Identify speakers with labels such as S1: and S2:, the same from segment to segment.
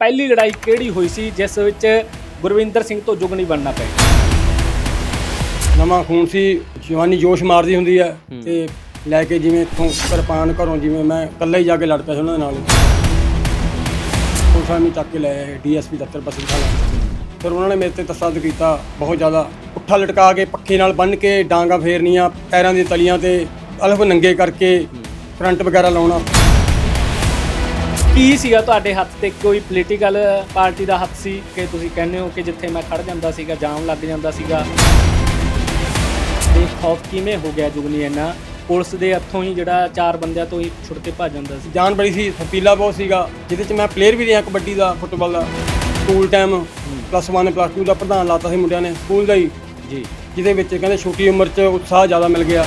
S1: ਪਹਿਲੀ ਲੜਾਈ ਕਿਹੜੀ ਹੋਈ ਸੀ ਜਿਸ ਵਿੱਚ ਗੁਰਵਿੰਦਰ ਸਿੰਘ ਤੋਂ ਜੁਗਨੀ ਬਣਨਾ ਪਿਆ?
S2: ਨਵਾਂ ਖੂਨ ਸੀ ਜਵਾਨੀ ਜੋਸ਼ ਮਾਰਦੀ ਹੁੰਦੀ ਹੈ। ਤੇ ਲੈ ਕੇ ਜਿਵੇਂ ਇੱਥੋਂ ਕਿਰਪਾਨ ਘਰੋਂ ਜਿਵੇਂ ਮੈਂ ਇਕੱਲਾ ਹੀ ਜਾ ਕੇ ਲੜ ਪਿਆ ਸੀ ਉਹਨਾਂ ਦੇ ਨਾਲ। ਉਹ ਸਾਨੂੰ ਚੱਕ ਕੇ ਲੈ ਆਏ ਡੀਐਸਪੀ ਦਫ਼ਤਰ ਬਸੰਤਾਲਾ ਫਿਰ ਉਹਨਾਂ ਨੇ ਮੇਰੇ ਤੇ ਤਸੱਦਦ ਕੀਤਾ ਬਹੁਤ ਜ਼ਿਆਦਾ ਉੱਠਾ ਲਟਕਾ ਕੇ ਪੱਖੇ ਨਾਲ ਬੰਨ੍ਹ ਕੇ ਡਾਂਗਾ ਫੇਰਨੀਆਂ ਪੈਰਾਂ ਦੀ ਤਲੀਆਂ ਤੇ ਅਲਫ ਨੰਗੇ ਕਰਕੇ ਕਰੰਟ ਵਗੈਰਾ ਲਾਉਣਾ।
S1: ਕੀ ਸੀਗਾ ਤੁਹਾਡੇ ਹੱਥ ਤੇ? ਕੋਈ ਪੋਲੀਟੀਕਲ ਪਾਰਟੀ ਦਾ ਹੱਥ ਸੀ ਕਿ ਤੁਸੀਂ ਕਹਿੰਦੇ ਹੋ ਕਿ ਜਿੱਥੇ ਮੈਂ ਖੜ ਜਾਂਦਾ ਸੀਗਾ ਜਾਮ ਲੱਗ ਜਾਂਦਾ ਸੀਗਾ? ਇਹ ਖੌਫ ਕਿਵੇਂ ਹੋ ਗਿਆ ਜੁਗਨੀ ਇੰਨਾ? ਪੁਲਿਸ ਦੇ ਹੱਥੋਂ ਹੀ ਜਿਹੜਾ ਚਾਰ ਬੰਦਿਆਂ ਤੋਂ ਹੀ ਛੁੱਟ ਕੇ ਭੱਜ ਜਾਂਦਾ ਸੀ।
S2: ਜਾਨ ਬੜੀ ਸੀ ਫਤੀਲਾ ਬਹੁਤ ਸੀਗਾ ਜਿਹਦੇ ਚ ਮੈਂ ਪਲੇਅਰ ਵੀ ਰਿਹਾ ਕਬੱਡੀ ਦਾ ਫੁੱਟਬਾਲ ਦਾ। ਸਕੂਲ ਟਾਈਮ ਪਲੱਸ 1 ਪਲੱਸ 2 ਦਾ ਪ੍ਰਧਾਨ ਲਾਤਾ ਸੀ ਮੁੰਡਿਆਂ ਨੇ ਸਕੂਲ ਦਾ ਹੀ।
S1: ਜੀ।
S2: ਜਿਹਦੇ ਵਿੱਚ ਕਹਿੰਦੇ ਛੋਟੀ ਉਮਰ 'ਚ ਉਤਸ਼ਾਹ ਜ਼ਿਆਦਾ ਮਿਲ ਗਿਆ।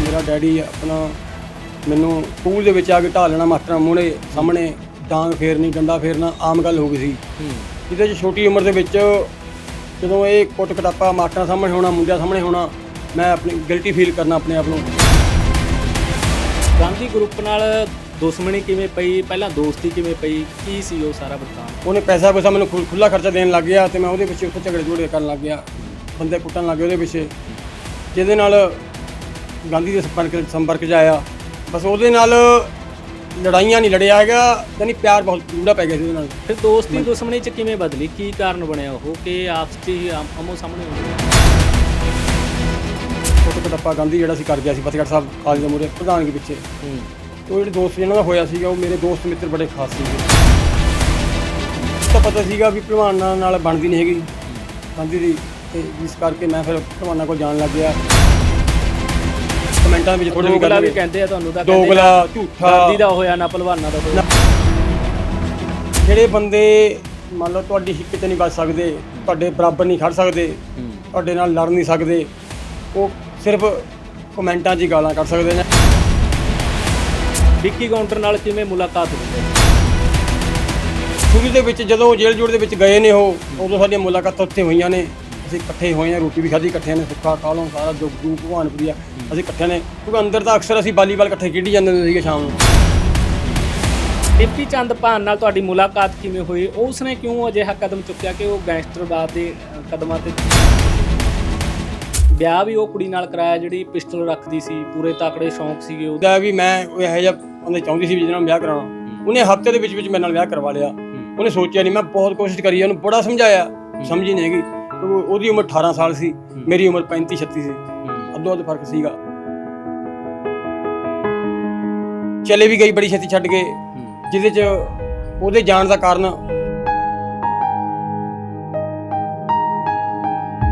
S2: ਮੇਰਾ ਡੈਡੀ ਆਪਣਾ ਮੈਨੂੰ ਸਕੂਲ ਦੇ ਵਿੱਚ ਆ ਕੇ ਢਾਲ ਲੈਣਾ ਮਾਸਟਰਾਂ ਮੂਹਰੇ ਸਾਹਮਣੇ ਡਾਂਗ ਫੇਰਨੀ ਡੰਡਾ ਫੇਰਨਾ ਆਮ ਗੱਲ ਹੋ ਗਈ ਸੀ। ਜਿਹਦੇ 'ਚ ਛੋਟੀ ਉਮਰ ਦੇ ਵਿੱਚ ਜਦੋਂ ਇਹ ਕੁੱਟ ਕਟਾਪਾ ਮਾਸਟਰਾਂ ਸਾਹਮਣੇ ਹੋਣਾ ਮੁੰਡਿਆਂ ਸਾਹਮਣੇ ਹੋਣਾ ਮੈਂ ਆਪਣੀ ਗਿਲਟੀ ਫੀਲ ਕਰਨਾ ਆਪਣੇ ਆਪ ਨੂੰ।
S1: ਗਾਂਧੀ ਗਰੁੱਪ ਨਾਲ ਦੁਸ਼ਮਣੀ ਕਿਵੇਂ ਪਈ? ਪਹਿਲਾਂ ਦੋਸਤੀ ਕਿਵੇਂ ਪਈ? ਕੀ ਸੀ ਉਹ ਸਾਰਾ ਵਰਤਾਂਤ
S2: ਉਹਨੇ ਪੈਸਾ ਪੂਸਾ ਮੈਨੂੰ ਖੁੱਲਾ ਖਰਚਾ ਦੇਣ ਲੱਗ ਗਿਆ ਤੇ ਮੈਂ ਉਹਦੇ ਪਿੱਛੇ ਉੱਥੇ ਝਗੜੇ ਝੋੜੇ ਕਰਨ ਲੱਗ ਗਿਆ। ਬੰਦੇ ਕੁੱਟਣ ਲੱਗ ਗਏ ਉਹਦੇ ਪਿੱਛੇ। ਜਿਹਦੇ ਨਾਲ ਗਾਂਧੀ ਦੇ ਸੰਪਰਕ ਸੰਪਰਕ 'ਚ ਆਇਆ। ਬਸ ਉਹਦੇ ਨਾਲ ਲੜਾਈਆਂ ਨਹੀਂ ਲੜਿਆ ਹੈਗਾ ਯਾਨੀ ਪਿਆਰ ਬਹੁਤ ਗੂੜਾ ਪੈ ਗਿਆ ਸੀ ਉਹਦੇ ਨਾਲ।
S1: ਫਿਰ ਦੋਸਤੀ ਦੁਸ਼ਮਣੀ ਚ ਕਿਵੇਂ ਬਦਲੀ? ਕੀ ਕਾਰਨ ਬਣਿਆ ਉਹ? ਕਿ ਆਪਸ ਚ ਹੀ ਆਮ- ਆਮੋ ਸਾਹਮਣੇ ਹੋ ਗਏ
S2: ਫੋਟੋ ਕਟੱਪਾ ਗਾਂਧੀ ਜਿਹੜਾ ਸੀ ਕਰ ਗਿਆ ਸੀ ਫਤਿਹਗੜ੍ਹ ਸਾਹਿਬ ਕਾਲਜ ਦੇ ਮੂਹਰੇ ਪ੍ਰਧਾਨਗੀ ਪਿੱਛੇ।
S1: ਹੂੰ।
S2: ਉਹ ਜਿਹੜੇ ਦੋਸਤ ਜਿਹਨਾਂ ਦਾ ਹੋਇਆ ਸੀਗਾ ਉਹ ਮੇਰੇ ਦੋਸਤ ਮਿੱਤਰ ਬੜੇ ਖਾਸ ਸੀਗੇ। ਤਾਂ ਪਤਾ ਸੀਗਾ ਵੀ ਭਲਵਾਨਾਂ ਨਾਲ ਬਣਦੀ ਨਹੀਂ ਹੈਗੀ। ਗਾਂਧੀ ਦੀ ਤੇ ਜਿਸ ਕਰਕੇ ਮੈਂ ਫਿਰ ਭਲਵਾਨਾਂ ਕੋਲ ਜਾਣ ਲੱਗ ਗਿਆ। ਕਮੈਂਟਾਂ ਵਿੱਚ ਥੋੜੇ ਵੀ
S1: ਦੋਗਲਾ ਵੀ
S2: ਗੱਲ
S1: ਕਹਿੰਦੇ ਆ ਤੁਹਾਨੂੰ ਤਾਂ
S2: ਦੋਗਲਾ ਝੂਠਾ
S1: ਗਾਂਧੀ ਦਾ ਹੋਇਆ ਨਾ ਭਲਵਾਨਾਂ ਦਾ ਹੋਇਆ।
S2: ਜਿਹੜੇ ਬੰਦੇ ਮੰਨ ਲਓ ਤੁਹਾਡੀ ਹਿੱਕ ਤੇ ਨਹੀਂ ਵੱਜ ਸਕਦੇ ਤੁਹਾਡੇ ਬਰਾਬਰ ਨਹੀਂ ਖੜ ਸਕਦੇ ਤੁਹਾਡੇ ਨਾਲ ਲੜ ਨਹੀਂ ਸਕਦੇ ਉਹ ਸਿਰਫ ਕਮੈਂਟਾਂ 'ਚ ਹੀ ਗਾਲਾਂ ਕੱਢ ਸਕਦੇ ਨੇ।
S1: ਵਿੱਕੀ ਕਾਊਂਟਰ ਨਾਲ ਕਿਵੇਂ ਮੁਲਾਕਾਤ ਹੋਈ?
S2: ਸ਼ੁਰੂ ਦੇ ਵਿੱਚ ਜਦੋਂ ਜੇਲ੍ਹ ਜੋੜ ਦੇ ਵਿੱਚ ਗਏ ਨੇ ਉਹ ਉਦੋਂ ਸਾਡੀਆਂ ਮੁਲਾਕਾਤਾਂ ਉੱਥੇ ਹੋਈਆਂ ਨੇ। ਅਸੀਂ ਇਕੱਠੇ ਹੋਏ ਆ ਰੋਟੀ ਵੀ ਖਾਧੀ ਇਕੱਠਿਆਂ ਨੇ ਸੁੱਖਾ ਕਾਲੋਂ ਸਾਰਾ ਜੁਗ ਭਗਵਾਨਪੁਰੀਆ ਅਸੀਂ ਇਕੱਠਿਆਂ ਨੇ ਕਿਉਂਕਿ ਅੰਦਰ ਤਾਂ ਅਕਸਰ ਅਸੀਂ ਵਾਲੀਬਾਲ ਇਕੱਠੇ ਖੇਡੀ ਜਾਂਦੇ ਹੁੰਦੇ ਸੀਗੇ ਸ਼ਾਮ ਨੂੰ।
S1: ਡਿਪਟੀ ਚੰਦ ਭਾਨ ਨਾਲ ਤੁਹਾਡੀ ਮੁਲਾਕਾਤ ਕਿਵੇਂ ਹੋਈ? ਉਸਨੇ ਕਿਉਂ ਅਜਿਹਾ ਕਦਮ ਚੁੱਕਿਆ ਕਿ ਉਹ ਗੈਂਗਸਟਰਵਾਦ ਦੇ ਕਦਮਾਂ ਤੇ ਵਿਆਹ ਵੀ ਉਹ ਕੁੜੀ ਨਾਲ ਕਰਾਇਆ ਜਿਹੜੀ ਪਿਸਟਲ ਰੱਖਦੀ ਸੀ ਪੂਰੇ ਤਾਕੜੇ ਸ਼ੌਂਕ ਸੀਗੇ ਉਹਦੇ?
S2: ਵੀ ਮੈਂ ਉਹ ਇਹੋ ਜਿਹਾ ਉਹਨੇ ਚਾਹੁੰਦੀ ਸੀ ਵੀ ਜਿਹਦੇ ਨਾਲ ਵਿਆਹ ਕਰਾਉਣਾ। ਉਹਨੇ ਹਫ਼ਤੇ ਦੇ ਵਿੱਚ ਵਿੱਚ ਮੇਰੇ ਨਾਲ ਵਿਆਹ ਕਰਵਾ ਲਿਆ। ਉਹਨੇ ਸੋਚਿਆ ਨਹੀਂ ਮੈਂ ਬਹੁਤ ਕੋਸ਼ਿਸ਼ ਕਰੀ ਉਹਨੂੰ ਬੜਾ ਸਮਝਾਇਆ। ਸਮਝੀ ਨਹੀਂ ਹੈਗੀ। ਉਹਦੀ ਉਮਰ 18 ਸਾਲ ਸੀ ਮੇਰੀ ਉਮਰ 35 36 ਸੀ। ਅੱਧੋ ਅੱਧ ਫ਼ਰਕ ਸੀਗਾ। ਚਲੇ ਵੀ ਗਈ ਬੜੀ ਛੇਤੀ ਛੱਡ ਕੇ ਜਿਹਦੇ ਚ ਉਹਦੇ ਜਾਣ ਦਾ ਕਾਰਨ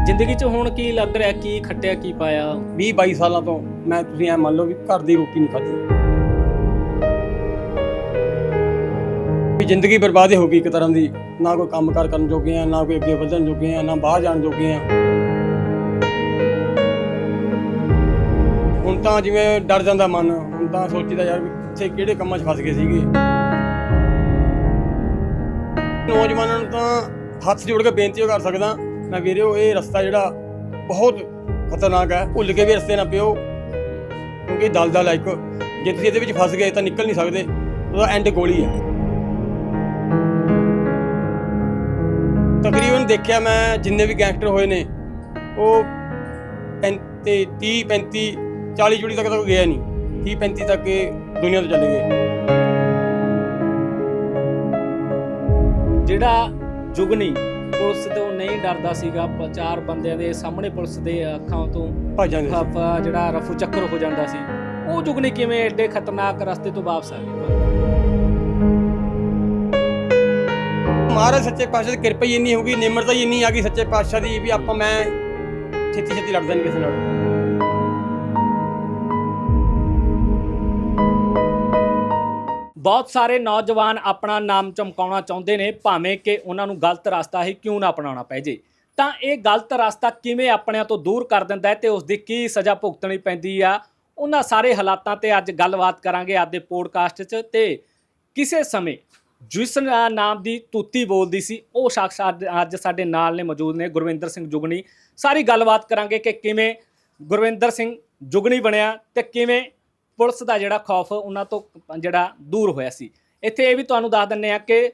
S1: ਜ਼ਿੰਦਗੀ 'ਚ ਹੁਣ ਕੀ ਲੱਗ ਰਿਹਾ ਕੀ ਖੱਟਿਆ ਕੀ ਪਾਇਆ?
S2: 20 22 ਸਾਲਾਂ ਤੋਂ ਮੈਂ ਤੁਸੀਂ ਐ ਮੰਨ ਲਓ ਵੀ ਘਰ ਦੀ ਰੋਟੀ ਨਹੀਂ ਖਾਧੀ। ਵੀ ਜ਼ਿੰਦਗੀ ਬਰਬਾਦ ਹੀ ਹੋ ਗਈ ਇੱਕ ਤਰ੍ਹਾਂ ਦੀ। ਨਾ ਕੋਈ ਕੰਮਕਾਰ ਕਰਨ ਜੋਗੇ ਆ, ਨਾ ਕੋਈ ਅੱਗੇ ਵਧਣ ਜੋਗੇ ਆ, ਨਾ ਬਾਹਰ ਜਾਣ ਜੋਗੇ ਆ। ਹੁਣ ਤਾਂ ਜਿਵੇਂ ਡਰ ਜਾਂਦਾ ਮਨ, ਹੁਣ ਤਾਂ ਸੋਚੀਦਾ ਯਾਰ ਵੀ ਇੱਥੇ ਕਿਹੜੇ ਕੰਮਾਂ 'ਚ ਫਸ ਗਏ ਸੀਗੇ। ਨੌਜਵਾਨਾਂ ਨੂੰ ਤਾਂ ਹੱਥ ਜੋੜ ਕੇ ਬੇਨਤੀ ਉਹ ਕਰ ਸਕਦਾ ਮੈਂ ਵੀਰਿਓ ਇਹ ਰਸਤਾ ਜਿਹੜਾ ਬਹੁਤ ਖਤਰਨਾਕ ਹੈ। ਭੁੱਲ ਕੇ ਵੀ ਰਸਤੇ ਨਾ ਪਿਓ। ਕਿਉਂਕਿ ਦਲਦਲ ਹੈ ਇੱਕ। ਜੇ ਤੁਸੀਂ ਇਹਦੇ ਵਿੱਚ ਫਸ ਗਏ ਤਾਂ ਨਿਕਲ ਨਹੀਂ ਸਕਦੇ। ਉਹਦਾ ਐਂਡ ਗੋਲੀ ਹੈ। ਤਕਰੀਬਨ ਦੇਖਿਆ ਮੈਂ ਜਿੰਨੇ ਵੀ ਗੈਂਗਸਟਰ ਹੋਏ ਨੇ ਉਹ 35 30 35 40 ਜੁੜੀ ਤੱਕ ਤਾਂ ਕੋਈ ਗਿਆ ਨਹੀਂ। 30 35 ਤੱਕ ਇਹ ਦੁਨੀਆ ਤੋਂ ਚਲੇ ਗਏ।
S1: ਜਿਹੜਾ ਜੁਗਨੀ ਪੁਲਿਸ ਤੋਂ ਨਹੀਂ ਡਰਦਾ ਸੀਗਾ ਚਾਰ ਬੰਦਿਆਂ ਦੇ ਸਾਹਮਣੇ ਪੁਲਿਸ ਦੇ ਅੱਖਾਂ ਤੋਂ ਜਿਹੜਾ ਰਫੂ ਚੱਕਰ ਹੋ ਜਾਂਦਾ ਸੀ ਉਹ ਜੁਗਨੀ ਕਿਵੇਂ ਐਡੇ ਖਤਰਨਾਕ ਰਸਤੇ ਤੋਂ ਵਾਪਸ ਆ ਗਿਆ
S2: ਮਹਾਰਾਜ ਸੱਚੇ ਪਾਤਸ਼ਾਹ ਦੀ ਕਿਰਪਾ ਹੀ ਇੰਨੀ ਹੋ ਨਿਮਰਤਾ ਹੀ ਇੰਨੀ ਆ ਗਈ ਸੱਚੇ ਪਾਤਸ਼ਾਹ ਦੀ ਵੀ ਆਪਾਂ ਮੈਂ ਛੇਤੀ ਛੇਤੀ ਲੜਦਾ ਨਹੀਂ ਕਿਸੇ ਨਾਲ।
S1: ਬਹੁਤ ਸਾਰੇ ਨੌਜਵਾਨ ਆਪਣਾ ਨਾਮ ਚਮਕਾਉਣਾ ਚਾਹੁੰਦੇ ਨੇ, ਭਾਵੇਂ ਕਿ ਉਹਨਾਂ ਨੂੰ ਗਲਤ ਰਸਤਾ ਹੀ ਕਿਉਂ ਨਾ ਅਪਣਾਉਣਾ ਪੈ ਜੇ। ਤਾਂ ਇਹ ਗਲਤ ਰਸਤਾ ਕਿਵੇਂ ਆਪਣਿਆਂ ਤੋਂ ਦੂਰ ਕਰ ਦਿੰਦਾ ਹੈ ਤੇ ਉਸ ਦੀ ਕੀ ਸਜ਼ਾ ਭੁਗਤਣੀ ਪੈਂਦੀ ਆ, ਉਹਨਾਂ ਸਾਰੇ ਹਾਲਾਤਾਂ ਤੇ ਅੱਜ ਗੱਲਬਾਤ ਕਰਾਂਗੇ ਅੱਜ ਦੇ ਪੋਡਕਾਸਟ 'ਚ ਤੇ ਕਿਸੇ ਸਮੇਂ ਜਿਸ ਨਾਮ ਦੀ ਤੂਤੀ ਬੋਲਦੀ ਸੀ। ਉਹ ਸ਼ਖਸ ਅੱਜ- ਅੱਜ ਸਾਡੇ ਨਾਲ ਨੇ ਮੌਜੂਦ ਨੇ, ਗੁਰਵਿੰਦਰ ਸਿੰਘ ਜੁਗਣੀ। ਸਾਰੀ ਗੱਲਬਾਤ ਕਰਾਂਗੇ ਕਿ ਕਿਵੇਂ ਗੁਰਵਿੰਦਰ ਸਿੰਘ ਜੁਗਣੀ ਬਣਿਆ ਤੇ ਕਿਵੇਂ ਪੁਲਿਸ ਦਾ ਜਿਹੜਾ ਖੌਫ ਉਹਨਾਂ ਤੋਂ ਜਿਹੜਾ ਦੂਰ ਹੋਇਆ ਸੀ। ਇੱਥੇ ਇਹ ਵੀ ਤੁਹਾਨੂੰ ਦੱਸ ਦਿੰਨੇ ਆ ਕਿ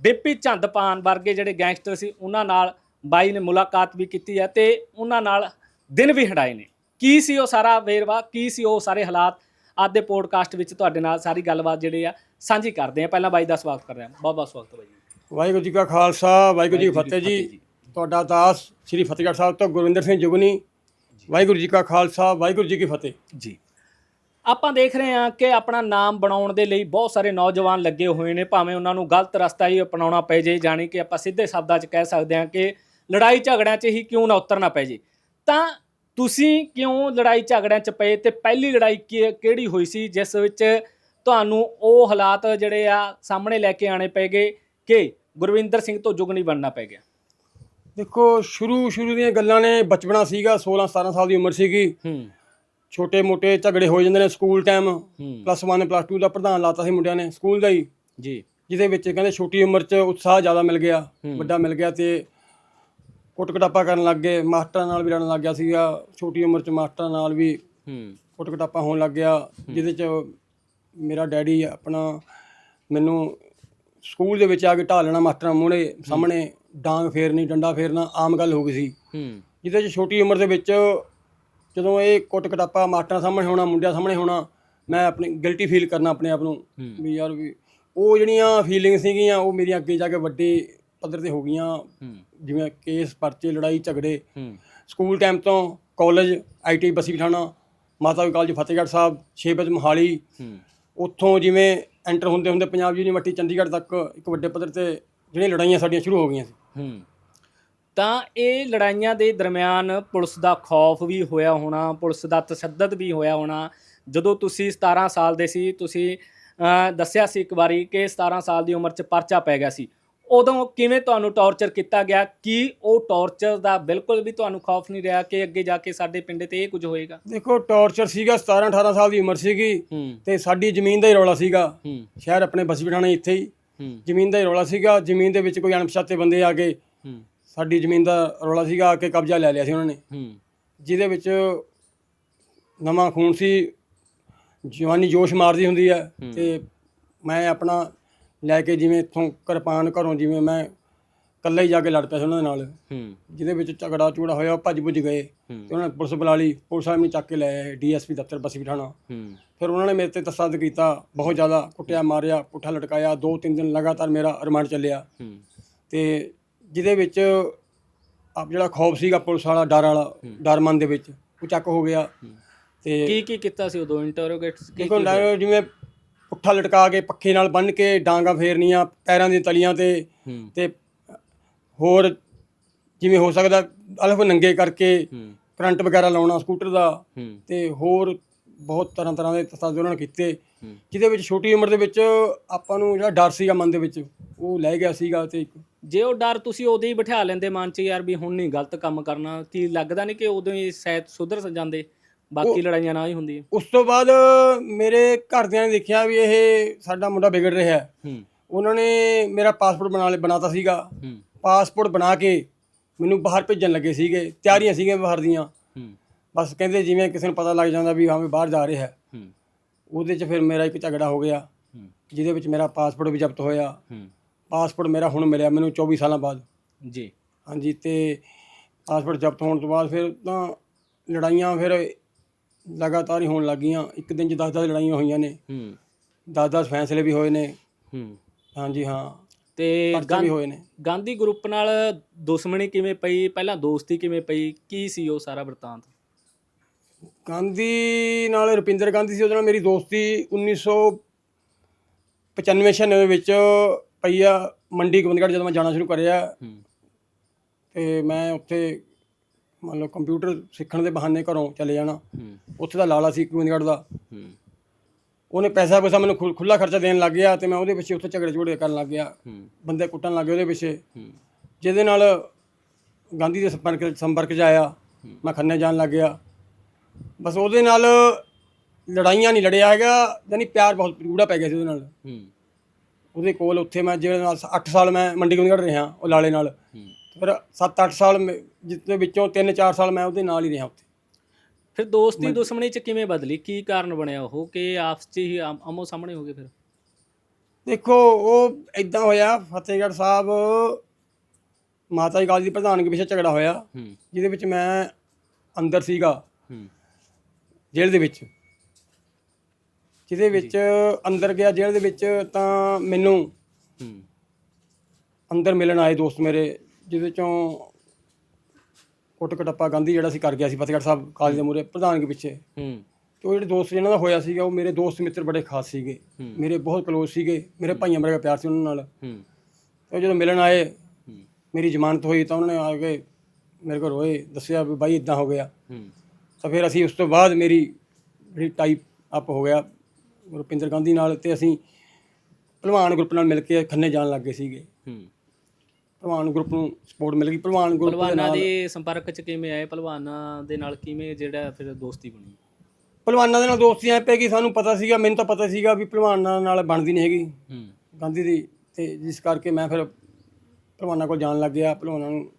S1: ਡਿੱਪੀ ਚੰਦਪਾਨ ਵਰਗੇ ਜਿਹੜੇ ਗੈਂਗਸਟਰ ਸੀ, ਉਹਨਾਂ ਨਾਲ ਬਾਈ ਨੇ ਮੁਲਾਕਾਤ ਵੀ ਕੀਤੀ ਹੈ ਤੇ ਉਹਨਾਂ ਨਾਲ ਦਿਨ ਵੀ ਹਟਾਏ ਨੇ। ਕੀ ਸੀ ਉਹ ਸਾਰਾ ਵੇਰਵਾ, ਕੀ ਸੀ ਉਹ ਸਾਰੇ ਹਾਲਾਤ? ਅੱਜ ਦੇ ਪੋਡਕਾਸਟ ਵਿੱਚ ਤੁਹਾਡੇ ਨਾਲ ਸਾਰੀ ਗੱਲਬਾਤ ਜਿਹੜੀ ਆ ਸਾਂਝੀ ਕਰਦੇ ਆ ਪਹਿਲਾਂ ਬਾਈ ਦਾ ਸਵਾਗਤ ਕਰ ਰਿਹਾ। ਬਹੁਤ ਬਹੁਤ ਸਵਾਗਤ ਬਾਈ ਜੀ।
S2: ਵਾਹਿਗੁਰੂ ਜੀ ਕਾ ਖਾਲਸਾ ਵਾਹਿਗੁਰੂ ਜੀ ਕੀ ਫਤਿਹ ਜੀ। ਤੁਹਾਡਾ ਦਾਸ ਸ੍ਰੀ ਫਤਿਹਗੜ੍ਹ ਸਾਹਿਬ ਤੋਂ ਗੁਰਵਿੰਦਰ ਸਿੰਘ ਜੁਗਨੀ। ਵਾਹਿਗੁਰੂ ਜੀ ਕਾ ਖਾਲਸਾ ਵਾਹਿਗੁਰੂ ਜੀ ਕੀ ਫਤਿਹ।
S1: ਜੀ। ਆਪਾਂ ਦੇਖ ਰਹੇ ਹਾਂ ਕਿ ਆਪਣਾ ਨਾਮ ਬਣਾਉਣ ਦੇ ਲਈ ਬਹੁਤ ਸਾਰੇ ਨੌਜਵਾਨ ਲੱਗੇ ਹੋਏ ਨੇ। ਭਾਵੇਂ ਉਹਨਾਂ ਨੂੰ ਗਲਤ ਰਸਤਾ ਹੀ ਅਪਣਾਉਣਾ ਪੈ ਜੇ ਜਾਣੀ ਕਿ ਆਪਾਂ ਸਿੱਧੇ ਸ਼ਬਦਾਂ 'ਚ ਕਹਿ ਸਕਦੇ ਹਾਂ ਕਿ ਲੜਾਈ ਝਗੜਿਆਂ 'ਚ ਹੀ ਕਿਉਂ ਨਾ ਉਤਰਨਾ ਪੈ ਜੇ ਤਾਂ ਤੁਸੀਂ ਕਿਉਂ ਲੜਾਈ ਝਗੜਿਆਂ 'ਚ ਪਏ ਤੇ ਪਹਿਲੀ ਲੜਾਈ ਕੀ- ਕਿਹੜੀ ਹੋਈ ਸੀ ਜਿਸ ਵਿੱਚ ਤੁਹਾਨੂੰ ਉਹ ਹਾਲਾਤ ਜਿਹੜੇ ਆ ਸਾਹਮਣੇ ਲੈ ਕੇ ਆਣੇ ਗਏ ਕਿ ਗੁਰਵਿੰਦਰ ਸਿੰਘ ਤੋਂ ਜੁਗਨੀ ਬਣਨਾ ਪੈ ਗਿਆ?
S2: ਦੇਖੋ ਸ਼ੁਰੂ ਸ਼ੁਰੂ ਦੀਆਂ ਗੱਲਾਂ ਨੇ ਬਚਪਨਾ ਸੀਗਾ 16 17 ਸਾਲ ਦੀ ਉਮਰ ਸੀਗੀ।
S1: ਹੂੰ।
S2: ਛੋਟੇ ਮੋਟੇ ਝਗੜੇ ਹੋ ਜਾਂਦੇ ਨੇ ਸਕੂਲ ਟਾਈਮ
S1: ਹੂੰ।
S2: ਪਲੱਸ 1 ਪਲੱਸ 2 ਦਾ ਪ੍ਰਧਾਨ ਲਾਤਾ ਸੀ ਮੁੰਡਿਆਂ ਨੇ ਸਕੂਲ ਦਾ ਹੀ।
S1: ਜੀ।
S2: ਜਿਹਦੇ ਵਿੱਚ ਕਹਿੰਦੇ ਛੋਟੀ ਉਮਰ 'ਚ ਉਤਸ਼ਾਹ ਜ਼ਿਆਦਾ ਮਿਲ ਗਿਆ
S1: ਹੂੰ।
S2: ਵੱਡਾ ਮਿਲ ਗਿਆ ਤੇ ਕੁੱਟ ਕਟਾਪਾ ਕਰਨ ਲੱਗ ਗਏ ਮਾਸਟਰਾਂ ਨਾਲ ਵੀ ਲੜਨ ਲੱਗ ਗਿਆ ਸੀਗਾ ਛੋਟੀ ਉਮਰ 'ਚ ਮਾਸਟਰਾਂ ਨਾਲ ਵੀ
S1: ਹੂੰ।
S2: ਕੁੱਟ ਕਟਾਪਾ ਹੋਣ ਲੱਗ ਗਿਆ ਜਿਹਦੇ 'ਚ ਮੇਰਾ ਡੈਡੀ ਆਪਣਾ ਮੈਨੂੰ ਸਕੂਲ ਦੇ ਵਿੱਚ ਆ ਕੇ ਢਾਲਣਾ ਮਾਸਟਰਾਂ ਮੂਹਰੇ ਸਾਹਮਣੇ ਡਾਂਗ ਫੇਰਨੀ ਡੰਡਾ ਫੇਰਨਾ ਆਮ ਗੱਲ ਹੋ ਗਈ ਸੀ।
S1: ਹੂੰ।
S2: ਜਿਹਦੇ 'ਚ ਛੋਟੀ ਉਮਰ ਦੇ ਵਿੱਚ ਜਦੋਂ ਇਹ ਕੁੱਟ ਕਟਾਪਾ ਮਾਸਟਰਾਂ ਸਾਹਮਣੇ ਹੋਣਾ ਮੁੰਡਿਆਂ ਸਾਹਮਣੇ ਹੋਣਾ ਮੈਂ ਆਪਣੀ ਗਿਲਟੀ ਫੀਲ ਕਰਨਾ ਆਪਣੇ ਆਪ ਨੂੰ ਵੀ ਯਾਰ ਵੀ ਉਹ ਜਿਹੜੀਆਂ ਫੀਲਿੰਗ ਸੀਗੀਆਂ ਉਹ ਮੇਰੀਆਂ ਅੱਗੇ ਜਾ ਕੇ ਵੱਡੇ ਪੱਧਰ ਤੇ ਹੋ ਗਈਆਂ ਜਿਵੇਂ ਕੇਸ ਪਰਚੇ ਲੜਾਈ ਝਗੜੇ। ਸਕੂਲ ਟਾਈਮ ਤੋਂ ਕਾਲਜ ਆਈਟੀ ਬਸੀ ਪਠਾਣਾ ਮਾਤਾ ਵੀ ਕਾਲਜ ਫਤਿਹਗੜ੍ਹ ਸਾਹਿਬ 6 ਵਜੇ ਮੋਹਾਲੀ। ਉੱਥੋਂ ਜਿਵੇਂ ਐਂਟਰ ਹੁੰਦੇ ਹੁੰਦੇ ਪੰਜਾਬ ਯੂਨੀਵਰਸਿਟੀ ਚੰਡੀਗੜ੍ਹ ਤੱਕ ਇੱਕ ਵੱਡੇ ਪੱਧਰ ਤੇ ਜਿਹੜੀਆਂ ਲੜਾਈਆਂ ਸਾਡੀਆਂ ਸ਼ੁਰੂ ਹੋ ਗਈਆਂ ਸੀ।
S1: ਤਾਂ ਇਹ ਲੜਾਈਆਂ ਦੇ ਦਰਮਿਆਨ ਪੁਲਿਸ ਦਾ ਖੌਫ ਵੀ ਹੋਇਆ ਹੋਣਾ ਪੁਲਿਸ ਦਾ ਤਸ਼ੱਦਦ ਵੀ ਹੋਇਆ ਹੋਣਾ। ਜਦੋਂ ਤੁਸੀਂ 17 ਸਾਲ ਦੇ ਸੀ ਤੁਸੀਂ ਦੱਸਿਆ ਸੀ ਇੱਕ ਵਾਰੀ ਕਿ 17 ਸਾਲ ਦੀ ਉਮਰ 'ਚ ਪਰਚਾ ਪੈ ਗਿਆ ਸੀ। ਉਦੋਂ ਕਿਵੇਂ ਤੁਹਾਨੂੰ ਟੌਰਚਰ ਕੀਤਾ ਗਿਆ? ਕੀ ਉਹ ਟੌਰਚਰ ਦਾ ਬਿਲਕੁਲ ਵੀ ਤੁਹਾਨੂੰ ਖੌਫ ਨਹੀਂ ਰਿਹਾ ਕਿ ਅੱਗੇ ਜਾ ਕੇ ਸਾਡੇ ਪਿੰਡ ਤੇ ਇਹ ਕੁਝ ਹੋਏਗਾ?
S2: ਦੇਖੋ ਟੌਰਚਰ ਸੀਗਾ 17 18 ਸਾਲ ਦੀ ਉਮਰ ਸੀਗੀ
S1: ਹੂੰ।
S2: ਤੇ ਸਾਡੀ ਜ਼ਮੀਨ ਦਾ ਹੀ ਰੌਲਾ ਸੀਗਾ।
S1: ਹੂੰ।
S2: ਸ਼ਹਿਰ ਆਪਣੇ ਬਸੀ ਪਠਾਣਾ ਇੱਥੇ ਹੀ।
S1: ਹੂੰ।
S2: ਜ਼ਮੀਨ ਦਾ ਹੀ ਰੌਲਾ ਸੀਗਾ। ਜ਼ਮੀਨ ਦੇ ਵਿੱਚ ਕੋਈ ਅਣਪਛਾਤੇ ਬੰਦੇ ਆ ਕੇ
S1: ਹੂੰ।
S2: ਸਾਡੀ ਜ਼ਮੀਨ ਦਾ ਰੌਲਾ ਸੀਗਾ ਆ ਕੇ ਕਬਜ਼ਾ ਲੈ ਲਿਆ ਸੀ ਉਹਨਾਂ ਨੇ।
S1: ਹੂੰ।
S2: ਜਿਹਦੇ ਵਿੱਚ ਨਵਾਂ ਖੂਨ ਸੀ ਜਵਾਨੀ ਜੋਸ਼ ਮਾਰਦੀ ਹੁੰਦੀ ਹੈ
S1: ਹੂੰ।
S2: ਤੇ ਮੈਂ ਆਪਣਾ ਲੈ ਕੇ ਜਿਵੇਂ ਇੱਥੋਂ ਕਿਰਪਾਨ ਘਰੋਂ ਜਿਵੇਂ ਮੈਂ ਇਕੱਲਾ ਹੀ ਜਾ ਕੇ ਲੜ ਪਿਆ ਸੀ ਉਹਨਾਂ ਦੇ ਨਾਲ।
S1: ਹੂੰ।
S2: ਜਿਹਦੇ ਵਿੱਚ ਝਗੜਾ ਚੂੜਾ ਹੋਇਆ ਉਹ ਭੱਜ ਭੁੱਜ ਗਏ। ਤੇ ਉਹਨਾਂ ਨੇ ਪੁਲਿਸ ਬੁਲਾ ਲਈ ਪੁਲਿਸ ਵਾਲੇ ਮੈਨੂੰ ਚੱਕ ਕੇ ਲੈ ਆਏ ਡੀਐਸਪੀ ਦਫ਼ਤਰ ਬਸੀ ਪਠਾਣਾ
S1: ਹੂੰ।
S2: ਫਿਰ ਉਹਨਾਂ ਨੇ ਮੇਰੇ ਤੇ ਤਸੱਦਦ ਕੀਤਾ ਬਹੁਤ ਜ਼ਿਆਦਾ ਕੁੱਟਿਆ ਮਾਰਿਆ ਪੁੱਠਾ ਲਟਕਾਇਆ ਦੋ ਤਿੰਨ ਦਿਨ ਲਗਾਤਾਰ ਮੇਰਾ ਰਿਮਾਂਡ ਚੱਲਿਆ।
S1: ਹੂੰ।
S2: ਤੇ ਜਿਹਦੇ ਵਿੱਚ ਆਪ ਜਿਹੜਾ ਖੌਫ ਸੀਗਾ ਪੁਲਿਸ ਵਾਲਾ ਡਰ ਵਾਲਾ ਡਰ ਮਨ ਦੇ ਵਿੱਚ ਉਹ ਚੱਕ ਹੋ ਗਿਆ। ਤੇ
S1: ਕੀ ਕੀ ਕੀਤਾ ਸੀ ਉਦੋਂ? ਇੰਟਰੋਗੇਟ ਕੀ
S2: ਦੇਖੋ ਜਿਵੇਂ ਪੁੱਠਾ ਲਟਕਾ ਕੇ ਪੱਖੇ ਨਾਲ ਬੰਨ ਕੇ ਡਾਂਗਾ ਫੇਰਨੀਆਂ ਪੈਰਾਂ ਦੀਆਂ ਤਲੀਆਂ ਤੇ
S1: ਹੂੰ।
S2: ਤੇ ਹੋਰ ਜਿਵੇਂ ਹੋ ਸਕਦਾ ਅਲਫ ਨੰਗੇ ਕਰਕੇ
S1: ਹੂੰ।
S2: ਕਰੰਟ ਵਗੈਰਾ ਲਾਉਣਾ ਸਕੂਟਰ ਦਾ
S1: ਹੂੰ।
S2: ਤੇ ਹੋਰ ਬਹੁਤ ਤਰ੍ਹਾਂ ਤਰ੍ਹਾਂ ਦੇ ਤਸੱਦਦ ਉਹਨਾਂ ਨੇ ਕੀਤੇ।
S1: ਹੂੰ।
S2: ਜਿਹਦੇ ਵਿੱਚ ਛੋਟੀ ਉਮਰ ਦੇ ਵਿੱਚ ਆਪਾਂ ਨੂੰ ਜਿਹੜਾ ਡਰ ਸੀਗਾ ਮਨ ਦੇ ਵਿੱਚ ਉਹ ਲੈ ਗਿਆ ਸੀਗਾ ਤੇ ਇੱਕ
S1: ਜੇ ਉਹ ਡਰ ਤੁਸੀਂ ਉਦੋਂ ਹੀ ਬਿਠਾ ਲੈਂਦੇ ਮਨ 'ਚ ਯਾਰ ਵੀ ਹੁਣ ਨਹੀਂ ਗਲਤ ਕੰਮ ਕਰਨਾ ਕੀ ਲੱਗਦਾ ਨਹੀਂ ਕਿ ਉਦੋਂ ਹੀ ਸ਼ਾਇਦ ਸੁਧਰ ਜਾਂਦੇ? ਬਾਕੀ ਲੜਾਈਆਂ ਨਾ ਹੀ ਹੁੰਦੀਆਂ
S2: ਉਸ ਤੋਂ ਬਾਅਦ ਮੇਰੇ ਘਰਦਿਆਂ ਨੇ ਦੇਖਿਆ ਵੀ ਇਹ ਸਾਡਾ ਮੁੰਡਾ ਵਿਗੜ ਰਿਹਾ ਹੈ।
S1: ਹੂੰ।
S2: ਉਹਨਾਂ ਨੇ ਮੇਰਾ ਪਾਸਪੋਰਟ ਬਣਾ ਲਿਆ ਬਣਾਤਾ ਸੀਗਾ।
S1: ਹੂੰ।
S2: ਪਾਸਪੋਰਟ ਬਣਾ ਕੇ ਮੈਨੂੰ ਬਾਹਰ ਭੇਜਣ ਲੱਗੇ ਸੀਗੇ। ਤਿਆਰੀਆਂ ਸੀਗੀਆਂ ਬਾਹਰ ਦੀਆਂ।
S1: ਹੂੰ।
S2: ਬਸ ਕਹਿੰਦੇ ਜਿਵੇਂ ਕਿਸੇ ਨੂੰ ਪਤਾ ਲੱਗ ਜਾਂਦਾ ਵੀ ਹਾਂ ਵੀ ਬਾਹਰ ਜਾ ਰਿਹਾ ਹੈ।
S1: ਹੂੰ।
S2: ਉਹਦੇ 'ਚ ਫਿਰ ਮੇਰਾ ਇੱਕ ਝਗੜਾ ਹੋ ਗਿਆ।
S1: ਹੂੰ।
S2: ਜਿਹਦੇ ਵਿੱਚ ਮੇਰਾ ਪਾਸਪੋਰਟ ਵੀ ਜ਼ਬਤ ਹੋਇਆ।
S1: ਹੂੰ।
S2: ਪਾਸਪੋਰਟ ਮੇਰਾ ਹੁਣ ਮਿਲਿਆ ਮੈਨੂੰ 24 ਸਾਲਾਂ ਬਾਅਦ।
S1: ਜੀ।
S2: ਹਾਂਜੀ ਤੇ ਪਾਸਪੋਰਟ ਜ਼ਬਤ ਹੋਣ ਤੋਂ ਬਾਅਦ ਫਿਰ ਤਾਂ ਲੜਾਈਆਂ ਫਿਰ ਲਗਾਤਾਰ ਹੀ ਹੋਣ ਲੱਗੀਆਂ ਇੱਕ ਦਿਨ 'ਚ 10-10 ਲੜਾਈਆਂ ਹੋਈਆਂ ਨੇ।
S1: ਹੂੰ।
S2: 10-10 ਫੈਸਲੇ ਵੀ ਹੋਏ ਨੇ।
S1: ਹੂੰ।
S2: ਹਾਂਜੀ ਹਾਂ।
S1: ਤੇ
S2: ਪਰਚੇ ਵੀ ਹੋਏ ਨੇ।
S1: ਗਾਂਧੀ ਗਰੁੱਪ ਨਾਲ ਦੁਸ਼ਮਣੀ ਕਿਵੇਂ ਪਈ? ਪਹਿਲਾਂ ਦੋਸਤੀ ਕਿਵੇਂ ਪਈ? ਕੀ ਸੀ ਉਹ ਸਾਰਾ ਵਰਤਾਂਤ?
S2: ਗਾਂਧੀ ਨਾਲ ਰੁਪਿੰਦਰ ਗਾਂਧੀ ਸੀ ਉਹਦੇ ਨਾਲ ਮੇਰੀ ਦੋਸਤੀ 1995 96 ਵਿੱਚ ਪਈ ਆ। ਮੰਡੀ ਗੋਬਿੰਦਗੜ੍ਹ ਜਦੋਂ ਮੈਂ ਜਾਣਾ ਸ਼ੁਰੂ ਕਰਿਆ।
S1: ਹੂੰ।
S2: ਤੇ ਮੈਂ ਉੱਥੇ ਮੰਨ ਲਓ ਕੰਪਿਊਟਰ ਸਿੱਖਣ ਦੇ ਬਹਾਨੇ ਘਰੋਂ ਚਲੇ ਜਾਣਾ ਉੱਥੇ ਦਾ ਲਾਲਾ ਸੀ ਗੋਬਿੰਦਗੜ੍ਹ ਦਾ।
S1: ਹੂੰ।
S2: ਉਹਨੇ ਪੈਸਾ ਪੈਸਾ ਮੈਨੂੰ ਖੁੱਲਾ ਖਰਚਾ ਦੇਣ ਲੱਗ ਗਿਆ ਤੇ ਮੈਂ ਉਹਦੇ ਪਿੱਛੇ ਉੱਥੇ ਝਗੜੇ ਝਗੜੇ ਕਰਨ ਲੱਗ ਗਿਆ।
S1: ਹੂੰ।
S2: ਬੰਦੇ ਕੁੱਟਣ ਲੱਗ ਗਏ ਉਹਦੇ ਪਿੱਛੇ।
S1: ਹੂੰ।
S2: ਜਿਹਦੇ ਨਾਲ ਗਾਂਧੀ ਦੇ ਸੰਪਰਕ ਸੰਪਰਕ 'ਚ ਆਇਆ। ਮੈਂ ਖੰਨੇ ਜਾਣ ਲੱਗ ਗਿਆ। ਬਸ ਉਹਦੇ ਨਾਲ ਲੜਾਈਆਂ ਨਹੀਂ ਲੜਿਆ ਹੈਗਾ ਯਾਨੀ ਪਿਆਰ ਬਹੁਤ ਗੂੜਾ ਪੈ ਗਿਆ ਸੀ ਉਹਦੇ ਨਾਲ।
S1: ਹੂੰ।
S2: ਉਹਦੇ ਕੋਲ ਉੱਥੇ ਮੈਂ ਜਿਹੜੇ ਨਾਲ 8 ਸਾਲ ਮੈਂ ਮੰਡੀ ਗੋਬਿੰਦਗੜ੍ਹ ਰਿਹਾ ਉਹ ਲਾਲੇ ਨਾਲ।
S1: ਹੂੰ।
S2: ਫਿਰ 7-8 ਸਾਲ ਮੈਂ- ਵਿੱਚੋਂ 3-4 ਸਾਲ ਮੈਂ ਉਹਦੇ ਨਾਲ ਹੀ ਰਿਹਾ ਉੱਥੇ।
S1: ਫਿਰ ਦੋਸਤੀ ਦੁਸ਼ਮਣੀ 'ਚ ਕਿਵੇਂ ਬਦਲੀ? ਕੀ ਕਾਰਨ ਬਣਿਆ ਉਹ? ਕਿ ਆਪਸ 'ਚ ਹੀ ਆਮ- ਆਮੋ ਸਾਹਮਣੇ ਹੋ ਗਏ ਫਿਰ?
S2: ਦੇਖੋ ਉਹ ਇਦਾਂ ਹੋਇਆ ਫਤਿਹਗੜ੍ਹ ਸਾਹਿਬ ਮਾਤਾ ਜੀ ਕਾਲਜ ਦੀ ਪ੍ਰਧਾਨਗੀ ਪਿੱਛੇ ਝਗੜਾ ਹੋਇਆ
S1: ਹੂੰ।
S2: ਜਿਹਦੇ ਵਿੱਚ ਮੈਂ ਅੰਦਰ ਸੀਗਾ
S1: ਹੂੰ।
S2: ਜੇਲ੍ਹ ਦੇ ਵਿੱਚ। ਜਿਹਦੇ ਵਿੱਚ ਅੰਦਰ ਗਿਆ ਜੇਲ੍ਹ ਦੇ ਵਿੱਚ ਤਾਂ ਮੈਨੂੰ
S1: ਹੂੰ।
S2: ਅੰਦਰ ਮਿਲਣ ਆਏ ਦੋਸਤ ਮੇਰੇ। ਜਿਹਦੇ ਚੋਂ ਕੁੱਟ ਕਟੱਪਾ ਗਾਂਧੀ ਜਿਹੜਾ ਸੀ ਕਰ ਗਿਆ ਸੀ ਫਤਿਹਗੜ੍ਹ ਸਾਹਿਬ ਕਾਲਜ ਦੇ ਮੂਹਰੇ ਪ੍ਰਧਾਨਗੀ ਪਿੱਛੇ।
S1: ਹੂੰ।
S2: ਤੇ ਉਹ ਜਿਹੜੇ ਦੋਸਤ ਜਿਹਨਾਂ ਦਾ ਹੋਇਆ ਸੀਗਾ ਉਹ ਮੇਰੇ ਦੋਸਤ ਮਿੱਤਰ ਬੜੇ ਖਾਸ ਸੀਗੇ। ਮੇਰੇ ਬਹੁਤ ਕਲੋਜ਼ ਸੀਗੇ ਮੇਰੇ ਭਾਈਆਂ ਵਰਗਾ ਪਿਆਰ ਸੀ ਉਹਨਾਂ ਨਾਲ।
S1: ਹੂੰ।
S2: ਤੇ ਉਹ ਜਦੋਂ ਮਿਲਣ ਆਏ ਮੇਰੀ ਜ਼ਮਾਨਤ ਹੋਈ ਤਾਂ ਉਹਨਾਂ ਨੇ ਆ ਕੇ ਮੇਰੇ ਕੋਲ ਰੋਏ ਦੱਸਿਆ ਵੀ ਬਾਈ ਇਦਾਂ ਹੋ ਗਿਆ।
S1: ਹੂੰ।
S2: ਤਾਂ ਫਿਰ ਅਸੀਂ ਉਸ ਤੋਂ ਬਾਅਦ ਮੇਰੀ ਜਿਹੜੀ ਟਾਈਪ ਅਪ ਹੋ ਗਿਆ ਰੁਪਿੰਦਰ ਗਾਂਧੀ ਨਾਲ ਤੇ ਅਸੀਂ ਭਲਵਾਨ ਗਰੁੱਪ ਨਾਲ ਮਿਲ ਕੇ ਖੰਨੇ ਜਾਣ ਲੱਗੇ ਸੀਗੇ।
S1: ਹੂੰ।
S2: ਭਲਵਾਨ ਗਰੁੱਪ ਨੂੰ ਸਪੋਰਟ ਮਿਲ ਗਈ। ਭਲਵਾਨ ਗਰੁੱਪ ਦੇ ਨਾਲ
S1: ਦੇ ਸੰਪਰਕ ਚ ਕਿਵੇਂ ਆਏ? ਪਹਿਲਵਾਨਾਂ ਦੇ ਨਾਲ ਕਿਵੇਂ ਜਿਹੜਾ ਫਿਰ ਦੋਸਤੀ ਬਣੀ?
S2: ਭਲਵਾਨਾਂ ਦੇ ਨਾਲ ਦੋਸਤੀ ਐ ਪੈ ਗਈ। ਸਾਨੂੰ ਪਤਾ ਸੀਗਾ ਮੈਨੂੰ ਤਾਂ ਪਤਾ ਸੀਗਾ ਵੀ ਭਲਵਾਨਾਂ ਨਾਲ ਬਣਦੀ ਨਹੀਂ ਹੈਗੀ।
S1: ਹੂੰ।
S2: ਗਾਂਧੀ ਦੀ ਤੇ ਜਿਸ ਕਰਕੇ ਮੈਂ ਫਿਰ ਭਲਵਾਨਾਂ ਕੋਲ ਜਾਣ ਲੱਗ ਗਿਆ। ਭਲਵਾਨਾਂ ਨੂੰ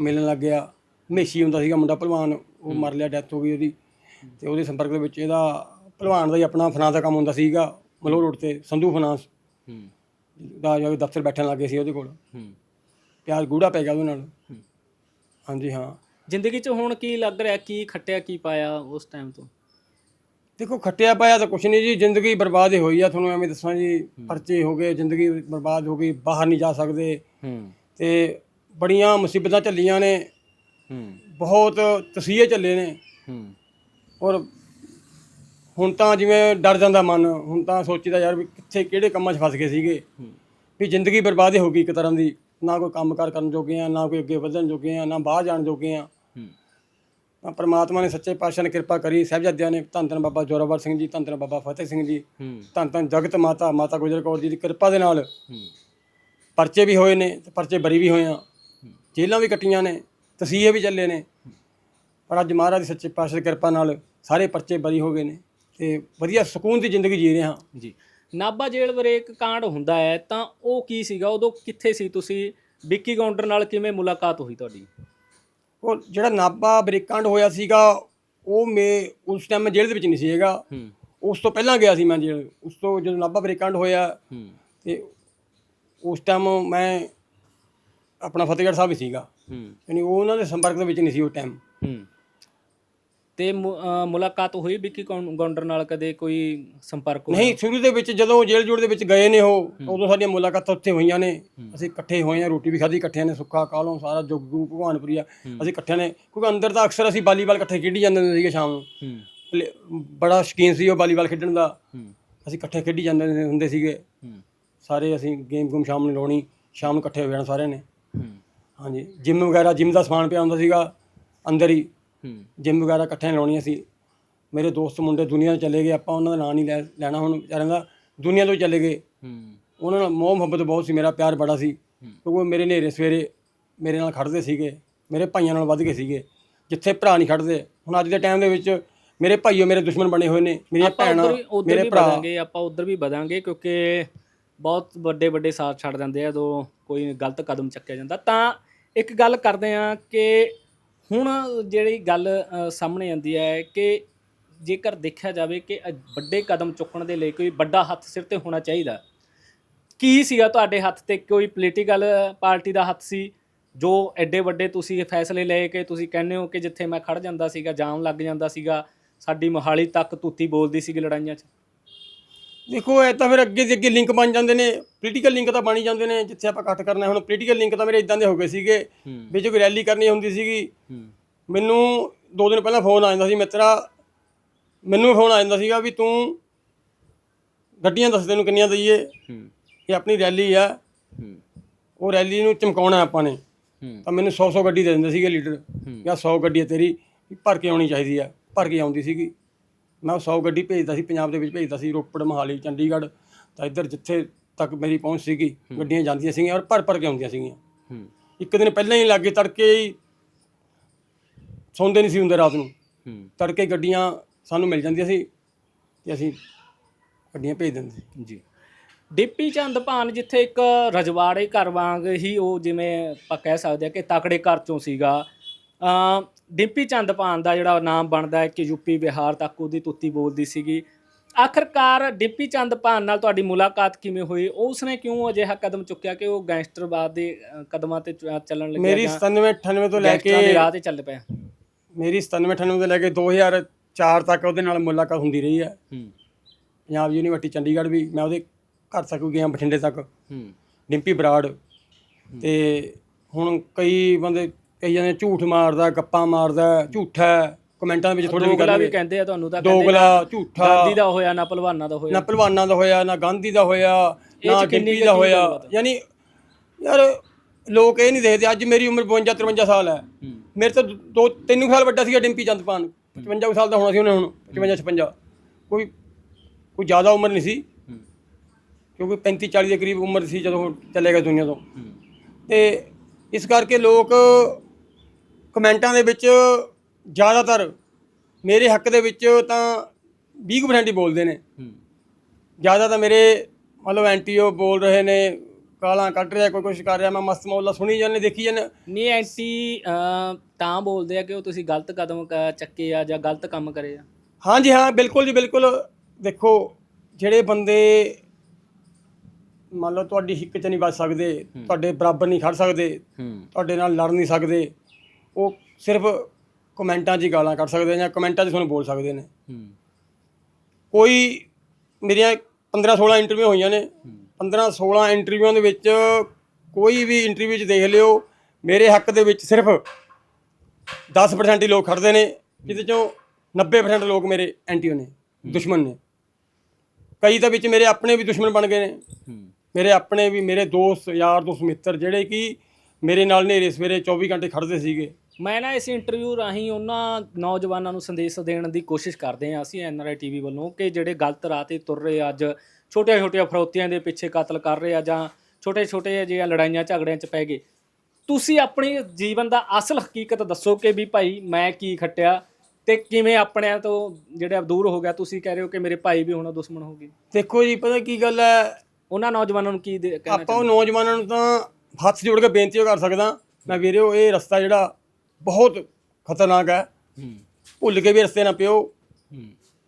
S2: ਮਿਲਣ ਲੱਗ ਗਿਆ। ਮੇਸ਼ੀ ਹੁੰਦਾ ਸੀਗਾ ਮੁੰਡਾ ਭਲਵਾਨ ਉਹ ਮਰ ਲਿਆ ਡੈਥ ਹੋ ਗਈ ਉਹਦੀ। ਤੇ ਉਹਦੇ ਸੰਪਰਕ ਦੇ ਵਿੱਚ ਇਹਦਾ ਭਲਵਾਨ ਦਾ ਹੀ ਆਪਣਾ ਫਨਾਂਸ ਦਾ ਕੰਮ ਹੁੰਦਾ ਸੀਗਾ। ਮਲੋਹ ਰੋਡ ਤੇ ਸੰਧੂ ਫਨਾਂਸ
S1: ਹੂੰ।
S2: ਦਾ ਜਾ ਕੇ ਦਫ਼ਤਰ ਬੈਠਣ ਲੱਗੇ ਸੀ ਉਹਦੇ ਕੋਲ।
S1: ਹੂੰ।
S2: ਪਿਆਰ ਗੂੜਾ ਪੈ ਗਿਆ ਉਹਦੇ ਨਾਲ। ਹਾਂਜੀ ਹਾਂ।
S1: ਜ਼ਿੰਦਗੀ 'ਚ ਹੁਣ ਕੀ ਲੱਗ ਰਿਹਾ ਕੀ ਖੱਟਿਆ ਕੀ ਪਾਇਆ ਉਸ ਟਾਈਮ ਤੋਂ?
S2: ਦੇਖੋ ਖੱਟਿਆ ਪਾਇਆ ਤਾਂ ਕੁਛ ਨਹੀਂ ਜੀ ਜ਼ਿੰਦਗੀ ਬਰਬਾਦ ਹੀ ਹੋਈ ਆ ਤੁਹਾਨੂੰ ਐਵੇਂ ਦੱਸਾਂ ਜੀ। ਪਰਚੇ ਹੋ ਗਏ ਜ਼ਿੰਦਗੀ ਬਰਬਾਦ ਹੋ ਗਈ ਬਾਹਰ ਨਹੀਂ ਜਾ ਸਕਦੇ।
S1: ਹੂੰ।
S2: ਤੇ ਬੜੀਆਂ ਮੁਸੀਬਤਾਂ ਝੱਲੀਆਂ ਨੇ।
S1: ਹੂੰ।
S2: ਬਹੁਤ ਤਸੀਹੇ ਚੱਲੇ ਨੇ।
S1: ਹੂੰ।
S2: ਔਰ ਹੁਣ ਤਾਂ ਜਿਵੇਂ ਡਰ ਜਾਂਦਾ ਮਨ ਹੁਣ ਤਾਂ ਸੋਚੀਦਾ ਯਾਰ ਵੀ ਕਿੱਥੇ ਕਿਹੜੇ ਕੰਮਾਂ 'ਚ ਫਸ ਗਏ ਸੀਗੇ। ਵੀ ਜ਼ਿੰਦਗੀ ਬਰਬਾਦ ਹੀ ਹੋ ਗਈ ਇੱਕ ਤਰ੍ਹਾਂ ਦੀ। ਨਾ ਕੋਈ ਕੰਮਕਾਰ ਕਰਨ ਜੋਗੇ ਆ ਨਾ ਕੋਈ ਅੱਗੇ ਵਧਣ ਜੋਗੇ ਆ ਨਾ ਬਾਹਰ ਜਾਣ ਜੋਗੇ ਆ।
S1: ਹੂੰ।
S2: ਤਾਂ ਪ੍ਰਮਾਤਮਾ ਨੇ ਸੱਚੇ ਪਾਤਸ਼ਾਹ ਨੇ ਕਿਰਪਾ ਕਰੀ ਸਾਹਿਬਜ਼ਾਦਿਆਂ ਨੇ ਧੰਨ ਧੰਨ ਬਾਬਾ ਜੋਰਾਵਰ ਸਿੰਘ ਜੀ ਧੰਨ ਧੰਨ ਬਾਬਾ ਫਤਿਹ ਸਿੰਘ ਜੀ
S1: ਹੂੰ।
S2: ਧੰਨ ਧੰਨ ਜਗਤ ਮਾਤਾ ਮਾਤਾ ਗੁਜਰ ਕੌਰ ਜੀ ਦੀ ਕਿਰਪਾ ਦੇ ਨਾਲ
S1: ਹੂੰ।
S2: ਪਰਚੇ ਵੀ ਹੋਏ ਨੇ ਤੇ ਪਰਚੇ ਬਰੀ ਵੀ ਹੋਏ ਆ। ਜੇਲ੍ਹਾਂ ਵੀ ਕੱਟੀਆਂ ਨੇ ਤਸੀਹੇ ਵੀ ਚੱਲੇ ਨੇ। ਪਰ ਅੱਜ ਮਹਾਰਾਜ ਦੀ ਸੱਚੇ ਪਾਤਸ਼ਾਹ ਦੀ ਕਿਰਪਾ ਨਾਲ ਸਾਰੇ ਪਰਚੇ ਬਰੀ ਹੋ ਗਏ ਨੇ ਤੇ ਵਧੀਆ ਸਕੂਨ ਦੀ ਜ਼ਿੰਦਗੀ ਜੀ ਰਹੇ ਹਾਂ।
S1: ਜੀ। ਨਾਭਾ ਜੇਲ੍ਹ ਵਰੇ ਇੱਕ ਕਾਂਡ ਹੁੰਦਾ ਹੈ ਤਾਂ ਉਹ ਕੀ ਸੀਗਾ? ਉਦੋਂ ਕਿੱਥੇ ਸੀ ਤੁਸੀਂ? ਵਿੱਕੀ ਕਾਊਂਟਰ ਨਾਲ ਕਿਵੇਂ ਮੁਲਾਕਾਤ ਹੋਈ ਤੁਹਾਡੀ?
S2: ਉਹ ਜਿਹੜਾ ਨਾਬਾ ਬ੍ਰੇਕਾਂਡ ਹੋਇਆ ਸੀਗਾ ਉਹ ਮੈਂ ਉਸ ਟਾਈਮ ਮੈਂ ਜੇਲ੍ਹ ਦੇ ਵਿੱਚ ਨਹੀਂ ਸੀ ਹੈਗਾ।
S1: ਹੂੰ।
S2: ਉਸ ਤੋਂ ਪਹਿਲਾਂ ਗਿਆ ਸੀ ਮੈਂ ਜੇਲ੍ਹ। ਉਸ ਤੋਂ ਜਦੋਂ ਨਾਬਾ ਬ੍ਰੇਕਾਂਡ ਹੋਇਆ
S1: ਹੂੰ।
S2: ਤੇ ਉਸ ਟਾਈਮ ਮੈਂ ਆਪਣਾ ਫਤਿਹਗੜ੍ਹ ਸਾਹਿਬ ਹੀ ਸੀਗਾ।
S1: ਹੂੰ।
S2: ਯਾਨੀ ਉਹ ਉਹਨਾਂ ਦੇ ਸੰਪਰਕ ਦੇ ਵਿੱਚ ਨਹੀਂ ਸੀ ਉਹ ਟਾਈਮ
S1: ਹੂੰ। ਤੇ ਮੁ- ਅਹ ਮੁਲਾਕਾਤ ਹੋਈ ਵਿੱਕੀ ਕਾਊਂ- ਕਾਊਂਟਰ ਨਾਲ ਕਦੇ ਕੋਈ ਸੰਪਰਕ ਹੋਇਆ?
S2: ਨਹੀਂ ਸ਼ੁਰੂ ਦੇ ਵਿੱਚ ਜਦੋਂ ਜੇਲ੍ਹ ਜੋੜ ਦੇ ਵਿੱਚ ਗਏ ਨੇ ਉਹ ਉਦੋਂ ਸਾਡੀਆਂ ਮੁਲਾਕਾਤਾਂ ਉੱਥੇ ਹੋਈਆਂ ਨੇ। ਅਸੀਂ ਇਕੱਠੇ ਹੋਏ ਆ ਰੋਟੀ ਵੀ ਖਾਧੀ ਇਕੱਠਿਆਂ ਨੇ ਸੁੱਖਾ ਕਾਲੋਂ ਸਾਰਾ ਜੁਗੂ ਭਗਵਾਨਪੁਰੀਆ। ਅਸੀਂ ਇਕੱਠਿਆਂ ਨੇ ਕਿਉਂਕਿ ਅੰਦਰ ਤਾਂ ਅਕਸਰ ਅਸੀਂ ਵਾਲੀਬਾਲ ਇਕੱਠੇ ਖੇਡੀ ਜਾਂਦੇ ਹੁੰਦੇ ਸੀਗੇ ਸ਼ਾਮ ਨੂੰ।
S1: ਹੂੰ।
S2: ਪਲੇ- ਬੜਾ ਸ਼ੌਕੀਨ ਸੀ ਉਹ ਵਾਲੀਬਾਲ ਖੇਡਣ ਦਾ।
S1: ਹੂੰ।
S2: ਅਸੀਂ ਇਕੱਠੇ ਖੇਡੀ ਜਾਂਦੇ ਹੁੰਦੇ- ਹੁੰਦੇ ਸੀਗੇ।
S1: ਹੂੰ।
S2: ਸਾਰੇ ਅਸੀਂ ਗੇਮ ਗੁਮ ਸ਼ਾਮ ਨੂੰ ਲਾਉਣੀ ਸ਼ਾਮ ਨੂੰ ਇਕੱਠੇ ਹੋ ਜਾਣਾ ਸਾਰਿਆਂ ਨੇ।
S1: ਹੂੰ।
S2: ਹਾਂਜੀ ਜਿਮ ਵਗੈਰਾ ਜਿਮ ਦਾ ਸਮਾਨ ਪਿਆ ਹੁੰਦਾ ਸੀਗਾ ਅੰਦਰ ਹੀ।
S1: ਹੂੰ।
S2: ਜਿਮ ਵਗੈਰਾ ਇਕੱਠੇ ਲਾਉਣੀਆਂ ਸੀ। ਮੇਰੇ ਦੋਸਤ ਮੁੰਡੇ ਦੁਨੀਆ ਤੋਂ ਚਲੇ ਗਏ ਆਪਾਂ ਉਹਨਾਂ ਦਾ ਨਾਂ ਨਹੀਂ ਲੈ ਲੈਣਾ ਹੁਣ ਵਿਚਾਰਿਆਂ ਦਾ। ਦੁਨੀਆ ਤੋਂ ਚਲੇ ਗਏ।
S1: ਹੂੰ।
S2: ਉਹਨਾਂ ਨਾਲ ਮੋਹ ਮੁਹੱਬਤ ਬਹੁਤ ਸੀ ਮੇਰਾ ਪਿਆਰ ਬੜਾ ਸੀ। ਕਿਉਂਕਿ ਉਹ ਮੇਰੇ ਨੇਰੇ ਸਵੇਰੇ ਮੇਰੇ ਨਾਲ ਖੜਦੇ ਸੀਗੇ ਮੇਰੇ ਭਾਈਆਂ ਨਾਲ ਵੱਧ ਗਏ ਸੀਗੇ ਜਿੱਥੇ ਭਰਾ ਨਹੀਂ ਖੜਦੇ ਹੁਣ ਅੱਜ ਦੇ ਟਾਈਮ ਦੇ ਵਿੱਚ ਮੇਰੇ ਭਾਈਓ ਮੇਰੇ ਦੁਸ਼ਮਣ ਬਣੇ ਹੋਏ ਨੇ ਮੇਰੀਆਂ ਭੈਣਾਂ ਮੇਰੇ ਭਰਾ।
S1: ਆਪਾਂ ਉਧਰ ਵੀ ਵਧਾਂਗੇ ਕਿਉਂਕਿ ਬਹੁਤ ਵੱਡੇ ਵੱਡੇ ਸਾਥ ਛੱਡ ਦਿੰਦੇ ਆ ਜਦੋਂ ਕੋਈ ਗਲਤ ਕਦਮ ਚੱਕਿਆ ਜਾਂਦਾ। ਤਾਂ ਇੱਕ ਗੱਲ ਕਰਦੇ ਆ ਕਿ ਹੁਣ ਜਿਹੜੀ ਗੱਲ ਅ, ਸਾਹਮਣੇ ਆਉਂਦੀ ਹੈ ਕਿ ਜੇਕਰ ਦੇਖਿਆ ਜਾਵੇ ਕਿ ਅ- ਵੱਡੇ ਕਦਮ ਚੁੱਕਣ ਦੇ ਲਈ ਕੋਈ ਵੱਡਾ ਹੱਥ ਸਿਰ ਤੇ ਹੋਣਾ ਚਾਹੀਦਾ ਕੀ ਸੀਗਾ ਤੁਹਾਡੇ ਹੱਥ ਤੇ ਕੋਈ ਪੋਲੀਟੀਕਲ ਪਾਰਟੀ ਦਾ ਹੱਥ ਸੀ? ਜੋ ਐਡੇ ਵੱਡੇ ਤੁਸੀਂ ਇਹ ਫੈਸਲੇ ਲਏ ਕਿ ਤੁਸੀਂ ਕਹਿੰਦੇ ਹੋ ਕਿ ਜਿੱਥੇ ਮੈਂ ਖੜ ਜਾਂਦਾ ਸੀਗਾ ਜਾਮ ਲੱਗ ਜਾਂਦਾ ਸੀਗਾ ਸਾਡੀ ਮੋਹਾਲੀ ਤੱਕ ਤੂਤੀ ਬੋਲਦੀ ਸੀਗੀ ਲੜਾਈਆਂ 'ਚ।
S2: ਦੇਖੋ ਇਹ ਤਾਂ ਫਿਰ ਅੱਗੇ ਦੇ ਅੱਗੇ ਲਿੰਕ ਬਣ ਜਾਂਦੇ ਨੇ ਪੋਲੀਟੀਕਲ ਲਿੰਕ ਤਾਂ ਬਣ ਹੀ ਜਾਂਦੇ ਨੇ ਜਿੱਥੇ ਆਪਾਂ ਕੱਟ ਕਰਨਾ ਹੁਣ ਪੋਲੀਟੀਕਲ ਲਿੰਕ ਤਾਂ ਮੇਰੇ ਇਦਾਂ ਦੇ ਹੋ ਗਏ ਸੀਗੇ
S1: ਹੂੰ।
S2: ਵੀ ਜੇ ਕੋਈ ਰੈਲੀ ਕਰਨੀ ਹੁੰਦੀ ਸੀਗੀ। ਮੈਨੂੰ ਦੋ ਦਿਨ ਪਹਿਲਾਂ ਫੋਨ ਆ ਜਾਂਦਾ ਸੀ ਮਿੱਤਰਾ। ਮੈਨੂੰ ਫੋਨ ਆ ਜਾਂਦਾ ਸੀਗਾ ਵੀ ਤੂੰ ਗੱਡੀਆਂ ਦੱਸ ਤੈਨੂੰ ਕਿੰਨੀਆਂ ਦਈਏ। ਇਹ ਆਪਣੀ ਰੈਲੀ ਆ। ਉਹ ਰੈਲੀ ਨੂੰ ਚਮਕਾਉਣਾ ਆਪਾਂ ਨੇ। ਤਾਂ ਮੈਨੂੰ 100 100 ਗੱਡੀ ਦੇ ਦਿੰਦੇ ਸੀਗੇ ਲੀਡਰ। ਜਾਂ 100 ਗੱਡੀ ਤੇਰੀ ਭਰ ਕੇ ਆਉਣੀ ਚਾਹੀਦੀ ਆ ਭਰ ਕੇ ਆਉਂਦੀ ਸੀਗੀ। ਮੈਂ ਉਹ 100 ਗੱਡੀ ਭੇਜਦਾ ਸੀ ਪੰਜਾਬ ਦੇ ਵਿੱਚ ਭੇਜਦਾ ਸੀ ਰੋਪੜ ਮੋਹਾਲੀ ਚੰਡੀਗੜ੍ਹ। ਤਾਂ ਇੱਧਰ ਜਿੱਥੇ ਤੱਕ ਮੇਰੀ ਪਹੁੰਚ ਸੀਗੀ ਗੱਡੀਆਂ ਜਾਂਦੀਆਂ ਸੀਗੀਆਂ ਔਰ ਭਰ ਭਰ ਕੇ ਆਉਂਦੀਆਂ ਸੀਗੀਆਂ।
S1: ਹੂੰ।
S2: ਇੱਕ ਦਿਨ ਪਹਿਲਾਂ ਹੀ ਲੱਗੇ ਤੜਕੇ ਹੀ ਸੌਂਦੇ ਨਹੀਂ ਸੀ ਹੁੰਦੇ ਰਾਤ ਨੂੰ।
S1: ਹੂੰ।
S2: ਤੜਕੇ ਗੱਡੀਆਂ ਸਾਨੂੰ ਮਿਲ ਜਾਂਦੀਆਂ ਸੀ ਤੇ ਅਸੀਂ ਗੱਡੀਆਂ ਭੇਜ ਦਿੰਦੇ ਸੀ।
S1: ਜੀ। ਡਿੱਪੀ ਚੰਦਪਾਨ ਜਿੱਥੇ ਇੱਕ ਰਜਵਾੜੇ ਘਰ ਵਾਂਗ ਹੀ ਉਹ ਜਿਵੇਂ ਆਪਾਂ ਕਹਿ ਸਕਦੇ ਆ ਕਿ ਤਕੜੇ ਘਰ ਚੋਂ ਸੀਗਾ ਡਿੱਪੀ ਚੰਦਪਾਨ ਦਾ ਜਿਹੜਾ ਨਾਮ ਬਣਦਾ ਹੈ ਕਿ ਯੂਪੀ ਬਿਹਾਰ ਤੱਕ ਉਹਦੀ ਤੁੱਤੀ ਬੋਲਦੀ ਸੀਗੀ। ਆਖਰਕਾਰ ਡਿੰਪੀ ਚੰਦਪਾਨ ਨਾਲ ਤੁਹਾਡੀ ਮੁਲਾਕਾਤ ਕਿਵੇਂ ਹੋਈ? ਉਸਨੇ ਕਿਉਂ ਅਜਿਹਾ ਕਦਮ ਚੁੱਕਿਆ ਕਿ ਉਹ ਗੈਂਗਸਟਰਵਾਦ ਦੇ ਕਦਮਾਂ ਤੇ ਚੱਲਣ ਲੱਗਿਆ
S2: ਮੇਰੀ
S1: ਜਾਂ
S2: 97 98 ਤੋਂ ਲੈ
S1: ਗੈਂਗਸਟਰਾਂ ਦੇ
S2: ਕੇ
S1: ਰਾਹ ਤੇ ਚੱਲ ਪਿਆ?
S2: ਮੇਰੀ 97 98 ਤੋਂ ਲੈ ਕੇ 2004 ਤੱਕ ਉਹਦੇ ਨਾਲ ਮੁਲਾਕਾਤ ਹੁੰਦੀ ਰਹੀ ਹੈ।
S1: ਹੂੰ।
S2: ਪੰਜਾਬ ਯੂਨੀਵਰਸਿਟੀ ਚੰਡੀਗੜ੍ਹ ਵੀ ਮੈਂ ਉਹਦੇ ਘਰ ਤੱਕ ਗਿਆ ਬਠਿੰਡੇ ਤੱਕ।
S1: ਹੂੰ।
S2: ਡਿੰਪੀ ਬਰਾੜ। ਤੇ ਹੁਣ ਕਈ ਬੰਦੇ ਕਈ ਜਾਂਦੇ ਝੂਠ ਮਾਰਦਾ ਗੱਪਾਂ ਮਾਰਦਾ ਝੂਠਾ ਹੈ, ਕਮੈਂਟਾਂ ਵਿੱਚ ਥੋੜੇ ਵੀ
S1: ਦੋਗਲਾ ਵੀ ਕਹਿੰਦੇ ਆ ਤੁਹਾਨੂੰ ਤਾਂ ਕਹਿੰਦੇ
S2: ਦੋਗਲਾ ਝੂਠਾ।
S1: ਗਾਂਧੀ ਦਾ ਹੋਇਆ ਨਾ ਪਹਿਲਵਾਨਾਂ ਦਾ
S2: ਨਾ
S1: ਹੋਇਆ
S2: ਪਹਿਲਵਾਨਾਂ ਦਾ ਹੋਇਆ ਨਾ ਗਾਂਧੀ ਦਾ ਹੋਇਆ
S1: ਇਹ
S2: ਨਾ
S1: ਕਿੰਨੀ
S2: ਡਿੰਪੀ ਦਾ ਹੋਇਆ।
S1: ਗੱਲਬਾਤ?
S2: ਯਾਨੀ ਯਾਰ ਲੋਕ ਇਹ ਨਹੀਂ ਦੇਖਦੇ ਅੱਜ ਮੇਰੀ ਉਮਰ 52 53 ਸਾਲ ਹੈ।
S1: ਹੂੰ।
S2: ਮੇਰੇ ਤੋਂ ਦੋ ਤਿੰਨ ਕੁ ਸਾਲ ਵੱਡਾ ਸੀਗਾ ਡਿੰਪੀ ਚੰਦਪਾਨ 55 ਕੁ ਸਾਲ ਦਾ ਹੋਣਾ ਸੀ ਉਹਨੇ ਹੁਣ 55 56 ਕੋਈ ਕੋਈ ਜ਼ਿਆਦਾ ਉਮਰ ਨਹੀਂ ਸੀ।
S1: ਹੂੰ।
S2: ਕਿਉਂਕਿ 35 40 ਦੇ ਕਰੀਬ ਉਮਰ ਸੀ ਜਦੋਂ ਉਹ ਚਲੇ ਗਿਆ ਦੁਨੀਆ ਤੋਂ।
S1: ਹੂੰ।
S2: ਤੇ ਇਸ ਕਰਕੇ ਲੋਕ ਕਮੈਂਟਾਂ ਦੇ ਵਿੱਚ ਜ਼ਿਆਦਾਤਰ ਮੇਰੇ ਹੱਕ ਦੇ ਵਿੱਚ ਤਾਂ 20% ਹੀ ਬੋਲਦੇ ਨੇ। ਜ਼ਿਆਦਾ ਤਾਂ ਮੇਰੇ ਮਤਲਬ ਐਂਟੀਓ ਬੋਲ ਰਹੇ ਨੇ ਗਾਲਾਂ ਕੱਢ ਰਿਹਾ ਕੋਈ ਕੁਛ ਕਰ ਰਿਹਾ ਮੈਂ ਮਸਤ ਮੌਲਾ ਸੁਣੀ ਜਾਂਦੇ ਦੇਖੀ ਜਾਂਦੇ।
S1: ਨਹੀਂ ਐਂਟੀ ਤਾਂ ਬੋਲਦੇ ਆ ਕਿ ਉਹ ਤੁਸੀਂ ਗਲਤ ਕਦਮ ਚੱਕੇ ਆ ਜਾਂ ਗਲਤ ਕੰਮ ਕਰੇ ਆ।
S2: ਹਾਂਜੀ ਹਾਂ ਬਿਲਕੁਲ ਜੀ ਬਿਲਕੁਲ। ਦੇਖੋ ਜਿਹੜੇ ਬੰਦੇ ਮੰਨ ਲਓ ਤੁਹਾਡੀ ਹਿੱਕ 'ਚ ਨਹੀਂ ਵੱਜ ਸਕਦੇ ਤੁਹਾਡੇ ਬਰਾਬਰ ਨਹੀਂ ਖੜ ਸਕਦੇ ਤੁਹਾਡੇ ਨਾਲ ਲੜ ਨਹੀਂ ਸਕਦੇ ਉਹ ਸਿਰਫ ਕਮੈਂਟਾਂ 'ਚ ਹੀ ਗਾਲਾਂ ਕੱਢ ਸਕਦੇ ਨੇ ਜਾਂ ਕਮੈਂਟਾਂ 'ਚ ਤੁਹਾਨੂੰ ਬੋਲ ਸਕਦੇ ਨੇ।
S1: ਹੂੰ।
S2: ਕੋਈ ਮੇਰੀਆਂ 15 16 ਇੰਟਰਵਿਊ ਹੋਈਆਂ ਨੇ। 15 16 ਇੰਟਰਵਿਊਆਂ ਦੇ ਵਿੱਚ ਕੋਈ ਵੀ ਇੰਟਰਵਿਊ 'ਚ ਦੇਖ ਲਿਓ ਮੇਰੇ ਹੱਕ ਦੇ ਵਿੱਚ ਸਿਰਫ 10% ਹੀ ਲੋਕ ਖੜਦੇ ਨੇ ਜਿਹਦੇ ਚੋਂ 90% ਲੋਕ ਮੇਰੇ ਐਂਟੀਓ ਨੇ ਦੁਸ਼ਮਣ ਨੇ। ਕਈ ਤਾਂ ਵਿੱਚ ਮੇਰੇ ਆਪਣੇ ਵੀ ਦੁਸ਼ਮਣ ਬਣ ਗਏ ਨੇ। ਮੇਰੇ ਆਪਣੇ ਵੀ ਮੇਰੇ ਦੋਸਤ ਯਾਰ ਦੋਸਤ ਮਿੱਤਰ ਜਿਹੜੇ ਕਿ ਮੇਰੇ ਨਾਲ ਨੇਰੇ ਸਵੇਰੇ 24 ਘੰਟੇ ਖੜਦੇ ਸੀਗੇ।
S1: ਮੈਂ ਨਾ ਇਸ ਇੰਟਰਵਿਊ ਰਾਹੀਂ ਉਹਨਾਂ ਨੌਜਵਾਨਾਂ ਨੂੰ ਸੰਦੇਸ਼ ਦੇਣ ਦੀ ਕੋਸ਼ਿਸ਼ ਕਰਦੇ ਹਾਂ ਅਸੀਂ ਐਨਆਰਆਈ ਟੀਵੀ ਵੱਲੋਂ ਕਿ ਜਿਹੜੇ ਗਲਤ ਰਾਹ ਤੇ ਤੁਰ ਰਹੇ ਆ ਅੱਜ ਛੋਟੀਆਂ ਫਰੋਤੀਆਂ ਦੇ ਪਿੱਛੇ ਕਤਲ ਕਰ ਰਹੇ ਆ ਜਾਂ ਛੋਟੇ ਛੋਟੇ ਜਿਹੀਆਂ ਲੜਾਈਆਂ ਝਗੜਿਆਂ 'ਚ ਪੈ ਗਏ। ਤੁਸੀਂ ਆਪਣੀ ਜੀਵਨ ਦਾ ਅਸਲ ਹਕੀਕਤ ਦੱਸੋ ਕਿ ਵੀ ਭਾਈ ਮੈਂ ਕੀ ਖੱਟਿਆ ਤੇ ਕਿਵੇਂ ਆਪਣਿਆਂ ਤੋਂ ਜਿਹੜਾ ਦੂਰ ਹੋ ਗਿਆ? ਤੁਸੀਂ ਕਹਿ ਰਹੇ ਹੋ ਕਿ ਮੇਰੇ ਭਾਈ ਵੀ ਹੁਣ ਦੁਸ਼ਮਣ ਹੋ ਗਏ।
S2: ਦੇਖੋ ਜੀ ਪਤਾ ਕੀ ਗੱਲ ਹੈ?
S1: ਉਹਨਾਂ ਨੌਜਵਾਨਾਂ ਨੂੰ ਕੀ ਕਹਿਣਾ
S2: ਆਪਾਂ ਉਹ ਨੌਜਵਾਨਾਂ ਨੂੰ ਤਾਂ ਹੱਥ ਜੋੜ ਕੇ ਬੇਨਤੀ ਕਰ ਸਕਦਾ। ਮੈਂ ਵੀਰਿਓ ਇਹ ਰਸਤਾ ਜਿਹੜਾ ਬਹੁਤ ਖਤਰਨਾਕ ਹੈ।
S1: ਹੂੰ।
S2: ਭੁੱਲ ਕੇ ਵੀ ਰਸਤੇ ਨਾ ਪਿਓ।
S1: ਹੂੰ।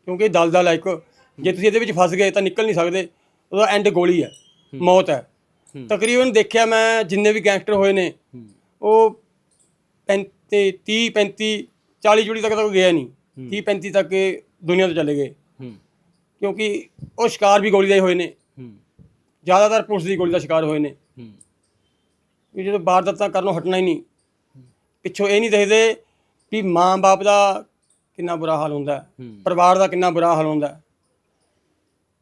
S2: ਕਿਉਂਕਿ ਇਹ ਦਲਦਲ ਹੈ ਇੱਕ। ਜੇ ਤੁਸੀਂ ਇਹਦੇ ਵਿੱਚ ਫਸ ਗਏ ਤਾਂ ਨਿਕਲ ਨਹੀਂ ਸਕਦੇ। ਉਹਦਾ ਐਂਡ ਗੋਲੀ ਹੈ। ਮੌਤ ਹੈ।
S1: ਹੂੰ।
S2: ਤਕਰੀਬਨ ਦੇਖਿਆ ਮੈਂ ਜਿੰਨੇ ਵੀ ਗੈਂਗਸਟਰ ਹੋਏ ਨੇ
S1: ਹੂੰ।
S2: ਉਹ 35 30 35 40 ਜੁੜੀ ਤੱਕ ਤਾਂ ਕੋਈ ਗਿਆ ਨਹੀਂ। 30 35 ਤੱਕ ਇਹ ਦੁਨੀਆ ਤੋਂ ਚਲੇ ਗਏ।
S1: ਹੂੰ।
S2: ਕਿਉਂਕਿ ਉਹ ਸ਼ਿਕਾਰ ਵੀ ਗੋਲੀ ਦੇ ਹੋਏ ਨੇ।
S1: ਹੂੰ।
S2: ਜ਼ਿਆਦਾਤਰ ਪੁਲਿਸ ਦੀ ਗੋਲੀ ਦਾ ਸ਼ਿਕਾਰ ਹੋਏ ਨੇ।
S1: ਹੂੰ।
S2: ਵੀ ਜਦੋਂ ਵਾਰਦਾਤਾਂ ਕਰਨੋਂ ਹਟਣਾ ਹੀ ਨਹੀਂ। ਪਿੱਛੋਂ ਇਹ ਨਹੀਂ ਦੇਖਦੇ ਵੀ ਮਾਂ-ਬਾਪ ਦਾ ਕਿੰਨਾ ਬੁਰਾ ਹਾਲ ਹੁੰਦਾ ਹੈ ਪਰਿਵਾਰ ਦਾ ਕਿੰਨਾ ਬੁਰਾ ਹਾਲ ਹੁੰਦਾ ਹੈ।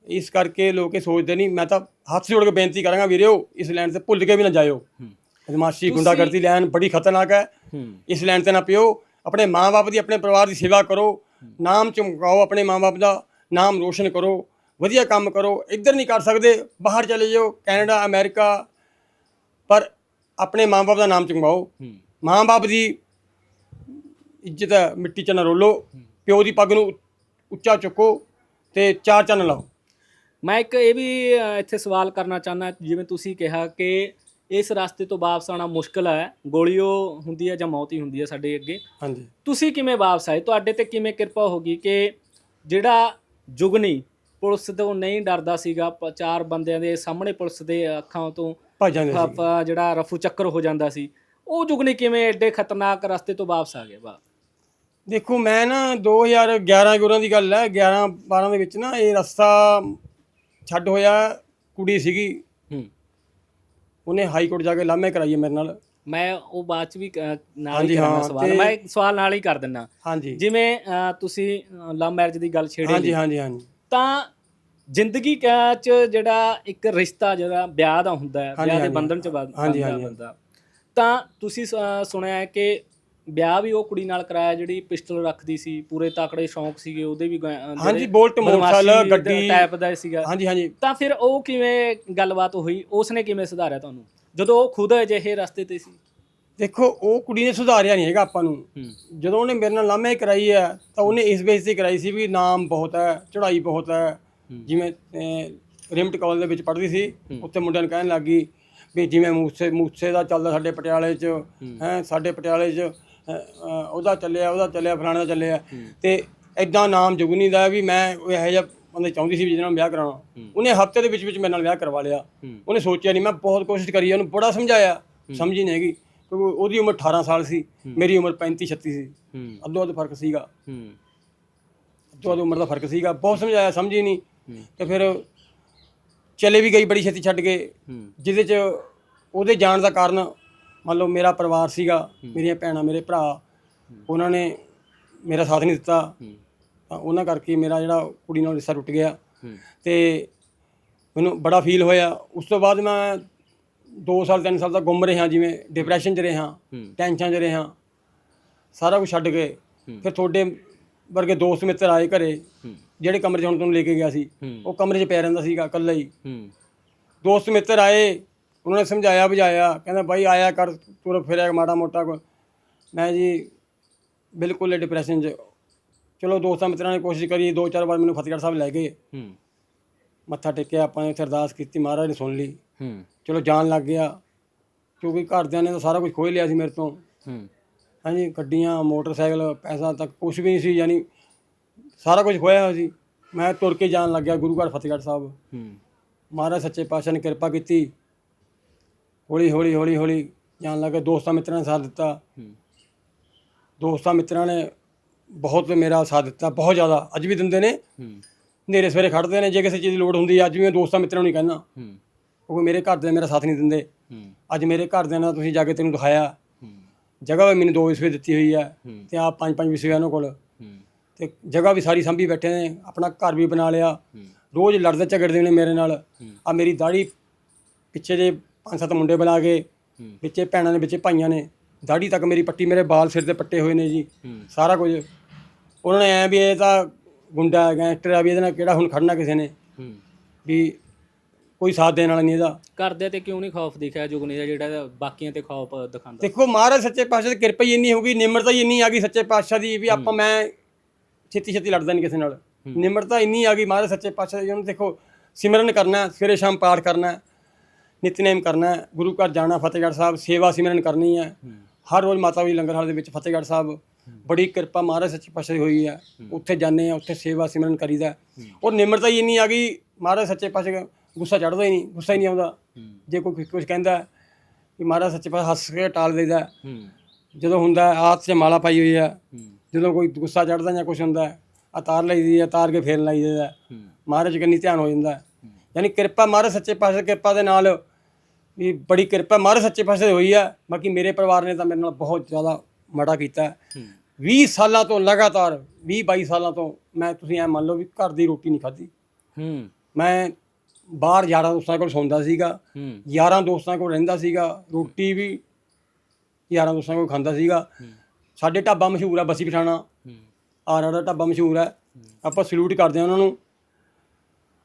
S2: ਇਸ ਕਰਕੇ ਲੋਕ ਇਹ ਸੋਚਦੇ ਨਹੀਂ ਮੈਂ ਤਾਂ ਹੱਥ ਜੋੜ ਕੇ ਬੇਨਤੀ ਕਰਾਂਗਾ ਵੀਰਿਓ ਇਸ ਲਾਈਨ ਤੇ ਭੁੱਲ ਕੇ ਵੀ ਨਾ ਜਾਇਓ। ਬਦਮਾਸ਼ੀ ਗੁੰਡਾਗਰਦੀ ਲਾਈਨ ਬੜੀ ਖਤਰਨਾਕ ਹੈ। ਇਸ ਲਾਈਨ ਤੇ ਨਾ ਪਿਓ ਆਪਣੇ ਮਾਂ-ਬਾਪ ਦੀ ਆਪਣੇ ਪਰਿਵਾਰ ਦੀ ਸੇਵਾ ਕਰੋ। ਨਾਮ ਚਮਕਾਓ ਆਪਣੇ ਮਾਂ-ਬਾਪ ਦਾ ਨਾਮ ਰੋਸ਼ਨ ਕਰੋ। ਵਧੀਆ ਕੰਮ ਕਰੋ। ਇੱਧਰ ਨਹੀਂ ਕਰ ਸਕਦੇ ਬਾਹਰ ਚਲੇ ਜਾਓ। ਕੈਨੇਡਾ ਅਮਰੀਕਾ ਪਰ ਆਪਣੇ ਮਾਂ-ਬਾਪ ਦਾ ਨਾਮ ਚਮਕਾਓ। ਮਾਂ-ਬਾਪ ਦੀ ਇੱਜ਼ਤ ਮਿੱਟੀ 'ਚ ਨਾ ਰੋਲੋ ਪਿਓ ਦੀ ਪੱਗ ਨੂੰ ਉੱਚਾ ਚੁੱਕੋ ਤੇ ਚਾਰ ਚੰਨ ਲਾਓ।
S1: ਮੈਂ ਇੱਕ ਇਹ ਵੀ ਅ, ਇੱਥੇ ਸਵਾਲ ਕਰਨਾ ਚਾਹੁੰਦਾ ਜਿਵੇਂ ਤੁਸੀਂ ਕਿਹਾ ਕਿ ਇਸ ਰਸਤੇ ਤੋਂ ਵਾਪਸ ਆਉਣਾ ਮੁਸ਼ਕਲ ਹੈ ਗੋਲੀਓ ਹੁੰਦੀ ਹੈ ਜਾਂ ਮੌਤ ਹੀ ਹੁੰਦੀ ਹੈ ਸਾਡੇ ਅੱਗੇ।
S2: ਹਾਂਜੀ।
S1: ਤੁਸੀਂ ਕਿਵੇਂ ਵਾਪਸ ਆਏ? ਤੁਹਾਡੇ ਤੇ ਕਿਵੇਂ ਕਿਰਪਾ ਹੋ ਗਈ ਕਿ ਜਿਹੜਾ ਜੁਗਨੀ ਪੁਲਿਸ ਤੋਂ ਨਹੀਂ ਡਰਦਾ ਸੀਗਾ ਪ- ਚਾਰ ਬੰਦਿਆਂ ਦੇ ਸਾਹਮਣੇ ਪੁਲਿਸ ਦੇ ਅੱਖਾਂ ਤੋਂ
S2: ਭੱਜ ਜਾਂਦੇ ਸੀ
S1: ਆਪਾਂ ਜਿਹੜਾ ਰਫੂ ਚੱਕਰ ਹੋ ਜਾਂਦਾ ਸੀ ਉਹ ਜੁਗਨੀ ਕਿਵੇਂ ਐਡੇ ਖਤਰਨਾਕ ਰਸਤੇ ਤੋਂ ਵਾਪਸ ਆ ਗਿਆ ਵਾ
S2: ਦੇਖੋ ਮੈਂ ਨਾ 2011 ਗੁਰਾਂ ਦੀ ਗੱਲ ਹੈ 11 12 ਦੇ ਵਿੱਚ ਨਾ ਇਹ ਰਸਤਾ ਛੱਡ ਹੋਇਆ ਕੁੜੀ ਸੀਗੀ।
S1: ਹੂੰ।
S2: ਉਹਨੇ ਹਾਈ ਕੋਰਟ ਜਾ ਕੇ ਲਾਮੇ ਕਰਾਈ ਹੈ ਮੇਰੇ ਨਾਲ।
S1: ਮੈਂ ਉਹ ਬਾਅਦ ਚ ਵੀ ਅ, ਨਾਲ
S2: ਹਾਂਜੀ,
S1: ਹੀ ਕਰਾਂਗਾ
S2: ਹਾਂ,
S1: ਸਵਾਲ।
S2: ਤੇ-
S1: ਮੈਂ ਸਵਾਲ ਨਾਲ ਹੀ ਕਰ ਦਿੰਦਾ
S2: ਹਾਂਜੀ।
S1: ਜਿਵੇਂ ਅ, ਤੁਸੀਂ ਲਵ ਮੈਰਿਜ ਦੀ ਗੱਲ ਛੇੜੀ
S2: ਹਾਂਜੀ ਹਾਂਜੀ ਹਾਂਜੀ।
S1: ਤਾਂ ਜ਼ਿੰਦਗੀ ਕਾ ਚ ਜਿਹੜਾ ਇੱਕ ਰਿਸ਼ਤਾ ਜਿਹੜਾ ਵਿਆਹ ਦਾ ਹੁੰਦਾ ਹੈ
S2: ਹਾਂਜੀ,
S1: ਵਿਆਹ ਦੇ
S2: ਹਾਂਜੀ।
S1: ਬੰਧਨ ਚ ਬੰਦ-
S2: ਹਾਂਜੀ,
S1: ਬੰਦਾ
S2: ਹਾਂਜੀ।
S1: ਬੰਦਾ। ਤਾਂ ਤੁਸੀਂ ਸ- ਸੁਣਿਆ ਹੈ ਕਿ ਵਿਆਹ ਵੀ ਉਹ ਕੁੜੀ ਨਾਲ ਕਰਾਇਆ ਜਿਹੜੀ ਪਿਸਟਲ ਰੱਖਦੀ ਸੀ ਪੂਰੇ ਤਾਕੜੇ ਸ਼ੌਂਕ ਸੀਗੇ ਉਹਦੇ ਵੀ ਗ-
S2: ਹਾਂਜੀ
S1: ਜਿਹੜੇ
S2: ਬੋਲਟ ਮੋਟਰਸਾਈਕਲ
S1: ਬਦਮਾਸ਼ੀ
S2: ਗੱਡੀ।
S1: ਟਾਈਪ ਦਾ ਸੀਗਾ।
S2: ਹਾਂਜੀ ਹਾਂਜੀ।
S1: ਤਾਂ ਫਿਰ ਉਹ ਕਿਵੇਂ ਗੱਲਬਾਤ ਹੋਈ? ਉਸਨੇ ਕਿਵੇਂ ਸੁਧਾਰਿਆ ਤੁਹਾਨੂੰ? ਜਦੋਂ ਉਹ ਖੁਦ ਅਜਿਹੇ ਰਸਤੇ ਤੇ ਸੀ।
S2: ਦੇਖੋ ਉਹ ਕੁੜੀ ਨੇ ਸੁਧਾਰਿਆ ਨਹੀਂ ਹੈਗਾ ਆਪਾਂ ਨੂੰ। ਜਦੋਂ ਉਹਨੇ ਮੇਰੇ ਨਾਲ ਲਾਮੇ ਕਰਾਈ ਹੈ ਤਾਂ ਉਹਨੇ ਇਸ ਬੇਸ ਤੇ ਕਰਾਈ ਸੀ ਵੀ ਨਾਮ ਬਹੁਤ ਹੈ ਚੜ੍ਹਾਈ ਬਹੁਤ ਹੈ।
S1: ਹੂੰ।
S2: ਜਿਵੇਂ ਅਹ, ਰਿਮਟ ਕਾਲਜ ਦੇ ਵਿੱਚ ਪੜ੍ਹਦੀ ਸੀ ਉੱਥੇ ਮੁੰਡਿਆਂ ਨੂੰ ਕਹਿਣ ਲੱਗੀ ਵੀ ਜਿਵੇਂ ਮੂਸੇ ਮੂਸੇ ਦਾ ਚੱਲਦਾ ਸਾਡੇ ਪਟਿਆਲੇ 'ਚ ਹੈ। ਸਾਡੇ ਪਟਿਆਲੇ 'ਚ ਅਹ, ਉਹਦਾ ਚੱਲਿਆ ਉਹਦਾ ਚੱਲਿਆ ਫਲਾਣੇ ਦਾ ਚੱਲਿਆ ਤੇ ਐਦਾਂ ਨਾਮ ਜੁਗਨੀ ਦਾ ਵੀ ਮੈਂ ਉਹ ਇਹੋ ਜਿਹਾ ਬੰਦੇ ਚਾਹੁੰਦੀ ਸੀ ਵੀ ਜਿਹਦੇ ਨਾਲ ਵਿਆਹ ਕਰਾਉਣਾ ਉਹਨੇ ਹਫ਼ਤੇ ਦੇ ਵਿੱਚ ਵਿੱਚ ਮੇਰੇ ਨਾਲ ਵਿਆਹ ਕਰਵਾ ਲਿਆ। ਉਹਨੇ ਸੋਚਿਆ ਨਹੀਂ ਮੈਂ ਬਹੁਤ ਕੋਸ਼ਿਸ਼ ਕਰੀ ਉਹਨੂੰ ਬੜਾ ਸਮਝਾਇਆ। ਸਮਝੀ ਨਹੀਂ ਹੈਗੀ। ਕਿਉਂਕਿ ਉਹਦੀ ਉਮਰ 18 ਸਾਲ ਸੀ ਮੇਰੀ ਉਮਰ 35 36 ਸੀ।
S1: ਹੂੰ।
S2: ਅੱਧੋ ਅੱਧ ਫ਼ਰਕ ਸੀਗਾ।
S1: ਹੂੰ।
S2: ਅੱਧੋ ਅੱਧ ਉਮਰ ਦਾ ਫ਼ਰਕ ਸੀਗਾ। ਬਹੁਤ ਸਮਝਾਇਆ ਸਮਝੀ ਨਹੀਂ। ਤੇ ਫਿਰ ਚਲੇ ਵੀ ਗਈ ਬੜੀ ਛੇਤੀ ਛੱਡ ਕੇ ਜਿਹਦੇ ਚ ਉਹਦੇ ਜਾਣ ਦਾ ਕਾਰਨ ਮੰਨ ਲਓ ਮੇਰਾ ਪਰਿਵਾਰ ਸੀਗਾ ਮੇਰੀਆਂ ਭੈਣਾਂ ਮੇਰੇ ਭਰਾ ਉਹਨਾਂ ਨੇ ਮੇਰਾ ਸਾਥ ਨਹੀਂ ਦਿੱਤਾ। ਤਾਂ ਉਹਨਾਂ ਕਰਕੇ ਮੇਰਾ ਜਿਹੜਾ ਕੁੜੀ ਨਾਲ ਰਿਸ਼ਤਾ ਟੁੱਟ ਗਿਆ। ਤੇ ਮੈਨੂੰ ਬੜਾ ਫੀਲ ਹੋਇਆ। ਉਸ ਤੋਂ ਬਾਅਦ ਮੈਂ 2 ਸਾਲ 3 ਸਾਲ ਤੱਕ ਗੁੰਮ ਰਿਹਾ ਜਿਵੇਂ ਡਿਪਰੈਸ਼ਨ 'ਚ ਰਿਹਾ ਟੈਨਸ਼ਨ 'ਚ ਰਿਹਾ। ਸਾਰਾ ਕੁਝ ਛੱਡ ਕੇ ਫਿਰ ਤੁਹਾਡੇ ਵਰਗੇ ਦੋਸਤ ਮਿੱਤਰ ਆਏ ਘਰੇ। ਜਿਹੜੇ ਕਮਰੇ 'ਚ ਹੁਣ ਤੁਹਾਨੂੰ ਲੈ ਕੇ ਗਿਆ ਸੀ ਉਹ ਕਮਰੇ 'ਚ ਪਿਆ ਰਹਿੰਦਾ ਸੀਗਾ ਇਕੱਲਾ ਹੀ।
S1: ਹੂੰ।
S2: ਦੋਸਤ ਮਿੱਤਰ ਆਏ ਉਹਨਾਂ ਨੇ ਸਮਝਾਇਆ ਬੁਝਾਇਆ ਕਹਿੰਦਾ ਭਾਈ ਆਇਆ ਕਰ ਤੁਰ ਫਿਰਿਆ ਮਾੜਾ ਮੋਟਾ ਕੋ ਮੈਂ ਜੀ ਬਿਲਕੁਲ ਡਿਪਰੈਸ਼ਨ 'ਚ। ਚਲੋ ਦੋਸਤਾਂ ਮਿੱਤਰਾਂ ਨੇ ਕੋਸ਼ਿਸ਼ ਕਰੀ ਦੋ ਚਾਰ ਵਾਰ ਮੈਨੂੰ ਫਤਿਹਗੜ੍ਹ ਸਾਹਿਬ ਲੈ ਗਏ।
S1: ਹੂੰ।
S2: ਮੱਥਾ ਟੇਕਿਆ ਆਪਾਂ ਨੇ ਉੱਥੇ ਅਰਦਾਸ ਕੀਤੀ ਮਹਾਰਾਜ ਨੇ ਸੁਣ ਲਈ।
S1: ਹੂੰ।
S2: ਚਲੋ ਜਾਣ ਲੱਗ ਗਿਆ। ਕਿਉਂਕਿ ਘਰਦਿਆਂ ਨੇ ਤਾਂ ਸਾਰਾ ਕੁਝ ਖੋਹ ਲਿਆ ਸੀ ਮੇਰੇ ਤੋਂ।
S1: ਹੂੰ।
S2: ਹਾਂਜੀ ਗੱਡੀਆਂ ਮੋਟਰਸਾਈਕਲ ਪੈਸਾ ਤੱਕ ਕੁਝ ਵੀ ਨਹੀਂ ਸੀ ਯਾਨੀ ਸਾਰਾ ਕੁਝ ਖੋਇਆ ਹੋਇਆ ਸੀ। ਮੈਂ ਤੁਰ ਕੇ ਜਾਣ ਲੱਗਿਆ ਗੁਰੂ ਘਰ ਫਤਿਹਗੜ੍ਹ ਸਾਹਿਬ।
S1: ਹੂੰ।
S2: ਮਹਾਰਾਜ ਸੱਚੇ ਪਾਤਸ਼ਾਹ ਨੇ ਕਿਰਪਾ ਕੀਤੀ। ਹੌਲੀ ਹੌਲੀ ਹੌਲੀ ਹੌਲੀ ਜਾਣ ਲੱਗਾ ਦੋਸਤਾਂ ਮਿੱਤਰਾਂ ਨੇ ਸਾਥ ਦਿੱਤਾ।
S1: ਹੂੰ।
S2: ਦੋਸਤਾਂ ਮਿੱਤਰਾਂ ਨੇ ਬਹੁਤ ਮੇਰਾ ਸਾਥ ਦਿੱਤਾ ਬਹੁਤ ਜ਼ਿਆਦਾ। ਅੱਜ ਵੀ ਦਿੰਦੇ ਨੇ।
S1: ਹੂੰ।
S2: ਨੇਰੇ ਸਵੇਰੇ ਖੜਦੇ ਨੇ। ਜੇ ਕਿਸੇ ਚੀਜ਼ ਦੀ ਲੋੜ ਹੁੰਦੀ ਹੈ ਅੱਜ ਵੀ ਮੈਂ ਦੋਸਤਾਂ ਮਿੱਤਰਾਂ ਨੂੰ ਹੀ ਕਹਿੰਦਾ।
S1: ਹੂੰ।
S2: ਕਿਉਂਕਿ ਮੇਰੇ ਘਰ ਦੇ ਮੇਰਾ ਸਾਥ ਨਹੀਂ ਦਿੰਦੇ।
S1: ਹੂੰ।
S2: ਅੱਜ ਮੇਰੇ ਘਰਦਿਆਂ ਨਾਲ ਤੁਸੀਂ ਜਾ ਕੇ ਤੈਨੂੰ ਦਿਖਾਇਆ।
S1: ਹੂੰ।
S2: ਜਗ੍ਹਾ ਵੀ ਮੈਨੂੰ ਦੋ ਵਿਸਵੇ ਦਿੱਤੀ ਹੋਈ ਹੈ। ਤੇ ਆ ਪੰਜ ਪੰਜ ਵਿਸਵੇ ਉਹਨਾਂ ਕੋਲ।
S1: ਹੂੰ
S2: ਤੇ ਜਗ੍ਹਾ ਵੀ ਸਾਰੀ ਸੰਭੀ ਬੈਠੇ ਨੇ ਆਪਣਾ ਘਰ ਵੀ ਬਣਾ ਲਿਆ। ਰੋਜ਼ ਲੜਦੇ ਝਗੜਦੇ ਨੇ ਮੇਰੇ ਨਾਲ। ਆ ਮੇਰੀ ਦਾੜੀ ਪਿੱਛੇ ਜੇ ਪੰਜ ਸੱਤ ਮੁੰਡੇ ਬੁਲਾ ਕੇ ਵਿੱਚੇ ਭੈਣਾਂ ਨੇ ਵਿੱਚੇ ਭਾਈਆਂ ਨੇ। ਦਾੜੀ ਤੱਕ ਮੇਰੀ ਪੱਟੀ ਮੇਰੇ ਬਾਲ ਸਿਰ ਤੇ ਪੱਟੇ ਹੋਏ ਨੇ ਜੀ। ਸਾਰਾ ਕੁਝ। ਉਹਨਾਂ ਨੇ ਐ ਵੀ ਇਹ ਤਾਂ ਗੁੰਡਾ ਹੈ ਗੈਂਗਸਟਰ ਆ ਵੀ ਇਹਦੇ ਨਾਲ ਕਿਹੜਾ ਹੁਣ ਖੜਨਾ ਕਿਸੇ ਨੇ? ਵੀ ਕੋਈ ਸਾਥ ਦੇਣ ਵਾਲਾ ਨਹੀਂ ਇਹਦਾ।
S1: ਕਰਦੇ ਤੇ ਕਿਉਂ ਨਹੀਂ ਖੌਫ ਦਿਖਿਆ ਜੁਗਨੀ ਦਾ ਜਿਹੜਾ ਬਾਕੀਆਂ ਤੇ ਖੌਫ ਦਿਖਾਉਂਦਾ?
S2: ਦੇਖੋ ਮਹਾਰਾਜ ਸੱਚੇ ਪਾਤਸ਼ਾਹ ਦੀ ਕਿਰਪਾ ਹੀ ਇੰਨੀ ਹੋ ਗਈ ਨਿਮਰਤਾ ਹੀ ਇੰਨੀ ਆ ਗਈ ਸੱਚੇ ਪਾਤਸ਼ਾਹ ਦੀ ਵੀ ਆਪਾਂ ਮੈਂ ਛੇਤੀ ਛੇਤੀ ਲੜਦਾ ਨਹੀਂ ਕਿਸੇ ਨਾਲ। ਨਿਮਰਤਾ ਇੰਨੀ ਆ ਗਈ ਮਹਾਰਾਜ ਸੱਚੇ ਪਾਤਸ਼ਾਹ ਦੀ ਉਹਨੂੰ ਦੇਖੋ ਸਿਮਰਨ ਕਰਨਾ ਸਵੇਰੇ ਸ਼ਾਮ ਪਾਠ ਕਰਨਾ ਨਿਤਨੇਮ ਕਰਨਾ ਗੁਰੂ ਘਰ ਜਾਣਾ ਫਤਿਹਗੜ੍ਹ ਸਾਹਿਬ ਸੇਵਾ ਸਿਮਰਨ ਕਰਨੀ ਹੈ। ਹਰ ਰੋਜ਼ ਮਾਤਾ ਵੀ ਲੰਗਰ ਹਾਲ ਦੇ ਵਿੱਚ ਫਤਿਹਗੜ੍ਹ ਸਾਹਿਬ। ਬੜੀ ਕਿਰਪਾ ਮਹਾਰਾਜ ਸੱਚੇ ਪਾਤਸ਼ਾਹ ਦੀ ਹੋਈ ਹੈ। ਉੱਥੇ ਜਾਂਦੇ ਆ ਉੱਥੇ ਸੇਵਾ ਸਿਮਰਨ ਕਰੀਦਾ। ਔਰ ਨਿਮਰਤਾ ਹੀ ਇੰਨੀ ਆ ਗਈ ਮਹਾਰਾਜ ਸੱਚੇ ਪਾਤਸ਼ਾਹ ਗੁੱਸਾ ਚੜਦਾ ਹੀ ਨਹੀਂ ਗੁੱਸਾ ਹੀ ਨਹੀਂ ਆਉਂਦਾ। ਜੇ ਕੋਈ ਕੁਝ ਕਹਿੰਦਾ ਵੀ ਮਹਾਰਾਜ ਸੱਚੇ ਪਾਤਸ਼ਾਹ ਹੱਸ ਕੇ ਟਾਲ। ਹੂੰ। ਜਦੋਂ ਹੁੰਦਾ ਹੱਥ 'ਚ ਮਾਲਾ ਪਾਈ ਹੋਈ ਹੂੰ। ਜਦੋਂ ਕੋਈ ਗੁੱਸਾ ਚੜਦਾ ਜਾਂ ਕੁਝ ਹੁੰਦਾ ਆ ਤਾਰ ਲਈਦੀ ਹੈ ਤਾਰ ਕੇ ਫੇਰ ਲਾਈ ਦਿੰਦਾ ਹੈ।
S1: ਹੂੰ।
S2: ਮਹਾਰਾਜ ਕੰਨੀ ਧਿਆਨ ਹੋ ਜਾਂਦਾ। ਯਾਨੀ ਕਿਰਪਾ ਮਹਾਰਾਜ ਸੱਚੇ ਪਾਤਸ਼ਾਹ ਦੀ ਕਿਰਪਾ ਦੇ ਨਾਲ ਵੀ ਬੜੀ ਕਿਰਪਾ ਮਹਾਰਾਜ ਸੱਚੇ ਪਾਤਸ਼ਾਹ ਦੀ ਹੋਈ ਹੈ। ਬਾਕੀ ਮੇਰੇ ਪਰਿਵਾਰ ਨੇ ਤਾਂ ਮੇਰੇ ਨਾਲ ਬਹੁਤ ਜ਼ਿਆਦਾ ਮਾੜਾ ਕੀਤਾ ਹੈ।
S1: ਹੂੰ।
S2: 20 ਸਾਲਾਂ ਤੋਂ ਲਗਾਤਾਰ 20 22 ਸਾਲਾਂ ਤੋਂ ਮੈਂ ਤੁਸੀਂ ਐ ਮੰਨ ਲਓ ਵੀ ਘਰ ਦੀ ਰੋਟੀ ਨਹੀਂ ਖਾਧੀ।
S1: ਹੂੰ।
S2: ਮੈਂ ਬਾਹਰ ਯਾਰਾਂ ਦੋਸਤਾਂ ਕੋਲ ਸੌਂਦਾ ਸੀਗਾ। ਯਾਰਾਂ ਦੋਸਤਾਂ ਕੋਲ ਰਹਿੰਦਾ ਸੀਗਾ। ਰੋਟੀ ਵੀ ਯਾਰਾਂ ਦੋਸਤਾਂ ਕੋਲ ਖਾਂਦਾ ਸੀਗਾ। ਸਾਡੇ ਢਾਬਾ ਮਸ਼ਹੂਰ ਆ ਬਸੀ ਪਠਾਣਾ। ਆਰਾ ਦਾ ਢਾਬਾ ਮਸ਼ਹੂਰ ਹੈ। ਆਪਾਂ ਸਲੂਟ ਕਰਦੇ ਆ ਉਹਨਾਂ ਨੂੰ।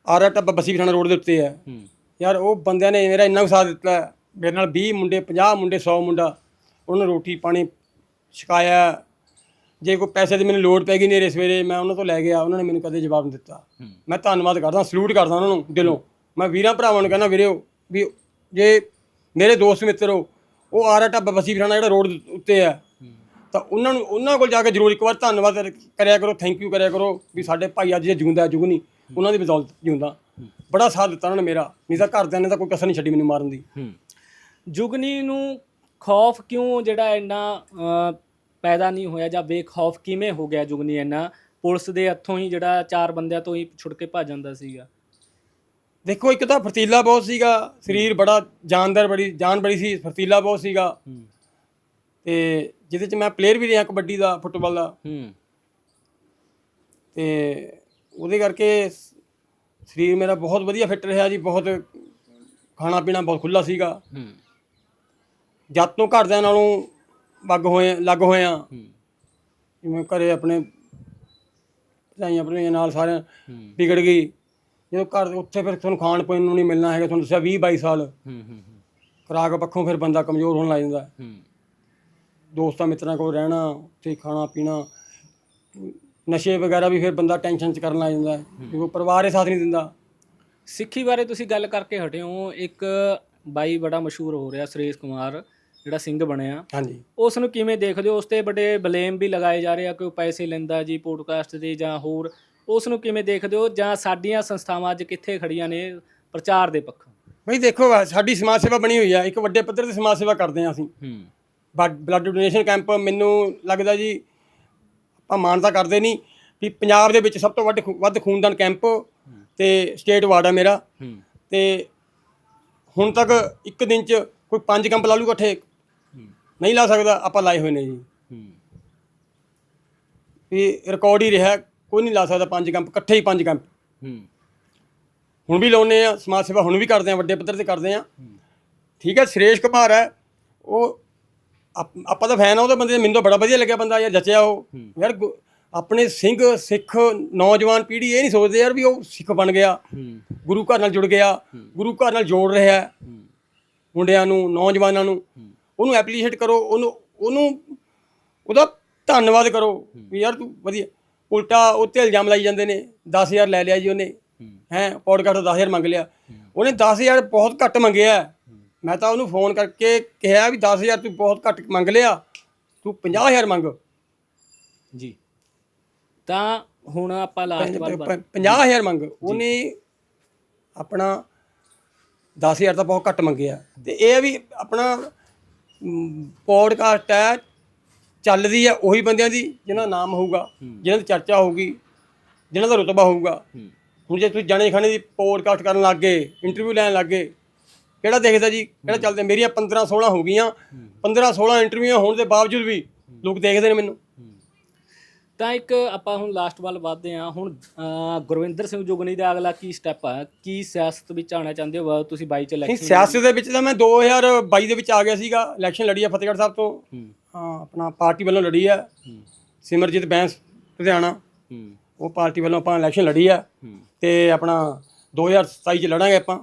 S2: ਆਰਾ ਢਾਬਾ ਬਸੀ ਪਠਾਣਾ ਰੋਡ ਦੇ ਉੱਤੇ ਹੂੰ। ਯਾਰ ਉਹ ਬੰਦਿਆਂ ਨੇ ਮੇਰਾ ਇੰਨਾ ਕੁ ਸਾਥ ਦਿੱਤਾ। ਮੇਰੇ ਨਾਲ 20 ਮੁੰਡੇ 50 ਮੁੰਡੇ 100 ਮੁੰਡਾ ਉਹਨਾਂ ਨੂੰ ਰੋਟੀ ਪਾਣੀ ਛਕਾਇਆ। ਜੇ ਕੋਈ ਪੈਸੇ ਦੀ ਮੈਨੂੰ ਲੋੜ ਪੈ ਗਈ ਨੇਰੇ ਸਵੇਰੇ ਮੈਂ ਉਹਨਾਂ ਤੋਂ ਲੈ ਗਿਆ। ਉਹਨਾਂ ਨੇ ਮੈਨੂੰ ਕਦੇ ਜਵਾਬ ਨਹੀਂ ਦਿੱਤਾ। ਮੈਂ ਧੰਨਵਾਦ ਕਰਦਾ ਸਲੂਟ ਕਰਦਾ ਉਹਨਾਂ ਨੂੰ ਦਿਲੋਂ। ਮੈਂ ਵੀਰਾਂ ਭਰਾਵਾਂ ਨੂੰ ਕਹਿੰਦਾ ਵੀਰਿਓ ਵੀ ਜੇ ਮੇਰੇ ਦੋਸਤ ਮਿੱਤਰ ਉਹ ਆਰਾ ਢਾਬਾ ਬਸੀ ਪਠਾਣਾ ਜਿਹੜਾ ਰੋਡ ਉੱਤੇ ਹੈ ਤਾਂ ਉਹਨਾਂ ਨੂੰ ਉਹਨਾਂ ਕੋਲ ਜਾ ਕੇ ਜ਼ਰੂਰ ਇੱਕ ਵਾਰ ਧੰਨਵਾਦ ਕਰਿਆ ਕਰੋ ਥੈਂਕ ਯੂ ਕਰਿਆ ਕਰੋ ਵੀ ਸਾਡੇ ਭਾਈ ਅੱਜ ਜੇ ਜਿਉਂਦਾ ਜੁਗਨੀ ਉਹਨਾਂ ਦੀ ਬਦੌਲਤ ਜਿਉਂਦਾ। ਬੜਾ ਸਾਥ ਦਿੱਤਾ ਉਹਨਾਂ ਨੇ ਮੇਰਾ। ਨਹੀਂ ਤਾਂ ਘਰਦਿਆਂ ਨੇ ਤਾਂ ਕੋਈ ਕਸਰ ਨਹੀਂ ਛੱਡੀ ਮੈਨੂੰ ਮਾਰਨ ਦੀ।
S1: ਜੁਗਨੀ ਨੂੰ ਖੌਫ ਕਿਉਂ ਜਿਹੜਾ ਇੰਨਾ ਪੈਦਾ ਨਹੀਂ ਹੋਇਆ ਜਾਂ ਬੇਖੌਫ ਕਿਵੇਂ ਹੋ ਗਿਆ ਜੁਗਨੀ ਇੰਨਾ? ਪੁਲਿਸ ਦੇ ਹੱਥੋਂ ਹੀ ਜਿਹੜਾ ਚਾਰ ਬੰਦਿਆਂ ਤੋਂ ਹੀ ਛੁੱਟ ਕੇ ਭੱਜ ਜਾਂਦਾ ਸੀਗਾ।
S2: ਦੇਖੋ ਇੱਕ ਤਾਂ ਫਰਤੀਲਾ ਬਹੁਤ ਸੀਗਾ। ਸਰੀਰ ਬੜਾ ਜਾਨਦਾਰ ਬੜੀ ਜਾਨ ਬੜੀ ਸੀ ਫਰਤੀਲਾ ਬਹੁਤ ਸੀਗਾ। ਤੇ ਜਿਹਦੇ ਚ ਮੈਂ ਪਲੇਅਰ ਵੀ ਰਿਹਾ ਕਬੱਡੀ ਦਾ ਫੁੱਟਬਾਲ ਦਾ।
S1: ਹੂੰ।
S2: ਤੇ ਉਹਦੇ ਕਰਕੇ ਸਰੀਰ ਮੇਰਾ ਬਹੁਤ ਵਧੀਆ ਫਿੱਟ ਰਿਹਾ ਜੀ ਬਹੁਤ ਖਾਣਾ ਪੀਣਾ ਬਹੁਤ ਖੁੱਲਾ ਸੀਗਾ।
S1: ਹੂੰ।
S2: ਜਦ ਤੋਂ ਘਰਦਿਆਂ ਨਾਲੋਂ ਵੱਗ ਹੋਏ ਲੱਗ ਹੋਇਆ
S1: ਹੂੰ।
S2: ਜਿਵੇਂ ਘਰੇ ਆਪਣੇ ਭਾਈਆਂ ਆਪਣੇ ਨਾਲ ਸਾਰਿਆਂ ਵਿਗੜ ਗਈ। ਜਦੋਂ ਘਰ ਉੱਥੇ ਫਿਰ ਤੁਹਾਨੂੰ ਖਾਣ ਪੀਣ ਨੂੰ ਨਹੀਂ ਮਿਲਣਾ ਹੈਗਾ ਤੁਹਾਨੂੰ ਦੱਸਿਆ 20 22 ਸਾਲ।
S1: ਹੂੰ ਹੂੰ।
S2: ਖੁਰਾਕ ਪੱਖੋਂ ਫਿਰ ਬੰਦਾ ਕਮਜ਼ੋਰ ਹੋਣ ਲੱਗ ਜਾਂਦਾ। ਹੈ। ਦੋਸਤਾਂ ਮਿੱਤਰਾਂ ਕੋਲ ਰਹਿਣਾ ਉੱਥੇ ਖਾਣਾ ਪੀਣਾ ਨਸ਼ੇ ਵਗੈਰਾ ਵੀ ਫਿਰ ਬੰਦਾ ਟੈਨਸ਼ਨ ਚ ਕਰਨ ਲੱਗ ਜਾਂਦਾ ਹੈ, ਕਿਉਂਕਿ ਪਰਿਵਾਰ ਹੀ ਸਾਥ ਨਹੀਂ ਦਿੰਦਾ।
S1: ਸਿੱਖੀ ਬਾਰੇ ਤੁਸੀਂ ਗੱਲ ਕਰਕੇ ਹਟੇ ਹੋ ਇੱਕ ਬਾਈ ਬੜਾ ਮਸ਼ਹੂਰ ਹੋ ਰਿਹਾ ਸੁਰੇਸ਼ ਕੁਮਾਰ ਜਿਹੜਾ ਸਿੰਘ ਬਣਿਆ।
S2: ਹਾਂਜੀ।
S1: ਉਸ ਨੂੰ ਕਿਵੇਂ ਦੇਖਦੇ ਹੋ? ਉਸ ਤੇ ਬੜੇ ਬਲੇਮ ਵੀ ਲਗਾਏ ਜਾ ਰਹੇ ਆ ਕਿ ਉਹ ਪੈਸੇ ਲੈਂਦਾ ਜੀ ਪੋਡਕਾਸਟ ਦੇ ਜਾਂ ਹੋਰ। ਉਸ ਨੂੰ ਕਿਵੇਂ ਦੇਖਦੇ ਹੋ? ਜਾਂ ਸਾਡੀਆਂ ਸੰਸਥਾਵਾਂ ਅੱਜ ਕਿੱਥੇ ਖੜੀਆਂ ਨੇ ਪ੍ਰਚਾਰ ਦੇ ਪੱਖੋਂ?
S2: ਬਈ ਦੇਖੋ ਸਾਡੀ ਸਮਾਜ ਸੇਵਾ ਬਣੀ ਹੋਈ ਆ। ਇੱਕ ਵੱਡੇ ਪੱਧਰ ਤੇ ਸਮਾਜ ਸੇਵਾ ਕਰਦੇ ਆ ਅਸੀਂ।
S1: ਹੂੰ।
S2: ਬਲੱਡ ਡੋਨੇਸ਼ਨ ਕੈਂਪ ਮੈਨੂੰ ਲੱਗਦਾ ਜੀ ਆਪਾਂ ਮਾਨਤਾ ਕਰਦੇ ਨਹੀਂ ਵੀ ਪੰਜਾਬ ਦੇ ਵਿੱਚ ਸਭ ਤੋਂ ਵੱਧ ਵੱਧ ਖੂਨਦਾਨ ਕੈਂਪ ਤੇ ਸਟੇਟ ਵਾਰਡ ਆ ਮੇਰਾ। ਤੇ ਹੁਣ ਤੱਕ ਇੱਕ ਦਿਨ ਚ ਕੋਈ ਪੰਜ ਕੈਂਪ ਲਾ ਲੂ ਇਕੱਠੇ। ਨਹੀਂ ਲਾ ਸਕਦਾ ਆਪਾਂ ਲਾਏ ਹੋਏ ਨੇ ਜੀ।
S1: ਹੂੰ।
S2: ਵੀ ਰਿਕਾਰਡ ਹੀ ਰਿਹਾ ਕੋਈ ਨਹੀਂ ਲਾ ਸਕਦਾ ਪੰਜ ਕੈਂਪ ਇਕੱਠੇ ਹੀ ਪੰਜ ਕੈਂਪ ਹੁਣ ਵੀ ਲਾਉਨੇ ਆ ਸਮਾਜ ਸੇਵਾ ਹੁਣ ਵੀ ਕਰਦੇ ਆ ਵੱਡੇ ਪੱਧਰ ਤੇ ਕਰਦੇ ਆ। ਠੀਕ ਹੈ ਸੁਰੇਸ਼ ਕੁਮਾਰ ਹੈ ਉਹ ਆਪ- ਆਪਾਂ ਤਾਂ ਫੈਨ ਆ ਉਹਦੇ ਬੰਦੇ ਦਾ, ਮੈਨੂੰ ਤਾਂ ਬੜਾ ਵਧੀਆ ਲੱਗਿਆ ਬੰਦਾ ਯਾਰ ਜਚਿਆ ਉਹ। ਯਾਰ ਗੁ- ਆਪਣੇ ਸਿੰਘ ਸਿੱਖ ਨੌਜਵਾਨ ਪੀੜ੍ਹੀ ਇਹ ਨਹੀਂ ਸੋਚਦੇ ਯਾਰ ਵੀ ਉਹ ਸਿੱਖ ਬਣ ਗਿਆ।
S1: ਹੂੰ।
S2: ਗੁਰੂ ਘਰ ਨਾਲ ਜੁੜ ਗਿਆ ਗੁਰੂ ਘਰ ਨਾਲ ਜੋੜ ਰਿਹਾ। ਹੈ।
S1: ਹੂੰ
S2: ਮੁੰਡਿਆਂ ਨੂੰ ਨੌਜਵਾਨਾਂ ਨੂੰ। ਉਹਨੂੰ ਐਪਰੀਸ਼ੀਏਟ ਕਰੋ ਉਹਨੂੰ ਉਹਨੂੰ ਉਹਦਾ ਧੰਨਵਾਦ ਕਰੋ ਵੀ ਯਾਰ ਤੂੰ ਵਧੀਆ ਉਲਟਾ ਉੱਤੇ ਇਲਜ਼ਾਮ ਲਾਈ ਜਾਂਦੇ ਨੇ 10000 ਲੈ ਲਿਆ ਜੀ ਉਹਨੇ।
S1: ਹੂੰ।
S2: ਹੈ ਪੌਡਕਾਸਟ ਤੋਂ 10000 ਮੰਗ ਲਿਆ। ਉਹਨੇ 10000 ਬਹੁਤ ਘੱਟ ਮੰਗਿਆ। ਹੈ। ਮੈਂ ਤਾਂ ਉਹਨੂੰ ਫੋਨ ਕਰਕੇ ਕਿਹਾ ਵੀ 10000 ਤੂੰ ਬਹੁਤ ਘੱਟ ਮੰਗ ਲਿਆ ਤੂੰ 50000 ਮੰਗ।
S1: ਜੀ। ਤਾਂ ਹੁਣ ਆਪਾਂ ਲਾਸਟ ਵਾਰ ਬਾਤ
S2: 50000 ਮੰਗ। ਉਹਨੇ ਆਪਣਾ 10000 ਤਾਂ ਬਹੁਤ ਘੱਟ ਮੰਗਿਆ। ਤੇ ਇਹ ਵੀ ਆਪਣਾ ਪੌਡਕਾਸਟ ਹੈ ਚੱਲਦੀ ਹੈ ਉਹੀ ਬੰਦਿਆਂ ਦੀ ਜਿਨ੍ਹਾਂ ਦਾ ਨਾਮ ਹੋਊਗਾ ਜਿਨ੍ਹਾਂ ਦੀ ਚਰਚਾ ਹੋਊਗੀ ਜਿਨ੍ਹਾਂ ਦਾ ਰੁਤਬਾ ਹੋਊਗਾ। ਹੁਣ ਜੇ ਤੁਸੀਂ ਜਾਣੇ ਖਾਣੇ ਦੀ ਪੋਡਕਾਸਟ ਕਰਨ ਲੱਗ ਗਏ ਇੰਟਰਵਿਊ ਲੈਣ ਲੱਗ ਗਏ ਕਿਹੜਾ ਦੇਖਦਾ ਜੀ? ਕਿਹੜਾ ਚੱਲਦਾ? ਮੇਰੀਆਂ 15 16 ਹੋ ਗਈਆਂ। 15 16 ਇੰਟਰਵਿਊ ਹੋਣ ਦੇ ਬਾਵਜੂਦ ਵੀ ਲੋਕ ਦੇਖਦੇ ਨੇ ਮੈਨੂੰ।
S1: ਤਾਂ ਇੱਕ ਆਪਾਂ ਹੁਣ ਲਾਸਟ ਵੱਲ ਵਧਦੇ ਹਾਂ। ਹੁਣ ਗੁਰਵਿੰਦਰ ਸਿੰਘ ਜੁਗਨੀ ਦਾ ਅਗਲਾ ਕੀ ਸਟੈਪ ਆ? ਕੀ ਸਿਆਸਤ ਵਿੱਚ ਆਉਣਾ ਚਾਹੁੰਦੇ ਹੋ? ਤੁਸੀਂ 22 ਚ ਇਲੈਕਸ਼ਨ
S2: ਸਿਆਸਤ ਦੇ ਵਿੱਚ ਤਾਂ ਮੈਂ 2022 ਦੇ ਵਿੱਚ ਆ ਗਿਆ ਸੀਗਾ। ਇਲੈਕਸ਼ਨ ਲੜੀ ਆ ਫਤਿਹਗੜ੍ਹ ਸਾਹਿਬ ਤੋਂ।
S1: ਹੂੰ।
S2: ਆਪਣਾ ਪਾਰਟੀ ਵੱਲੋਂ ਲੜੀ ਆ। ਸਿਮਰਜੀਤ ਬੈਂਸ ਲੁਧਿਆਣਾ। ਉਹ ਪਾਰਟੀ ਵੱਲੋਂ ਆਪਾਂ ਇਲੈਕਸ਼ਨ ਲੜੀ ਆ। ਤੇ ਆਪਣਾ 2027 ਚ ਲੜਾਂਗੇ ਆਪਾਂ।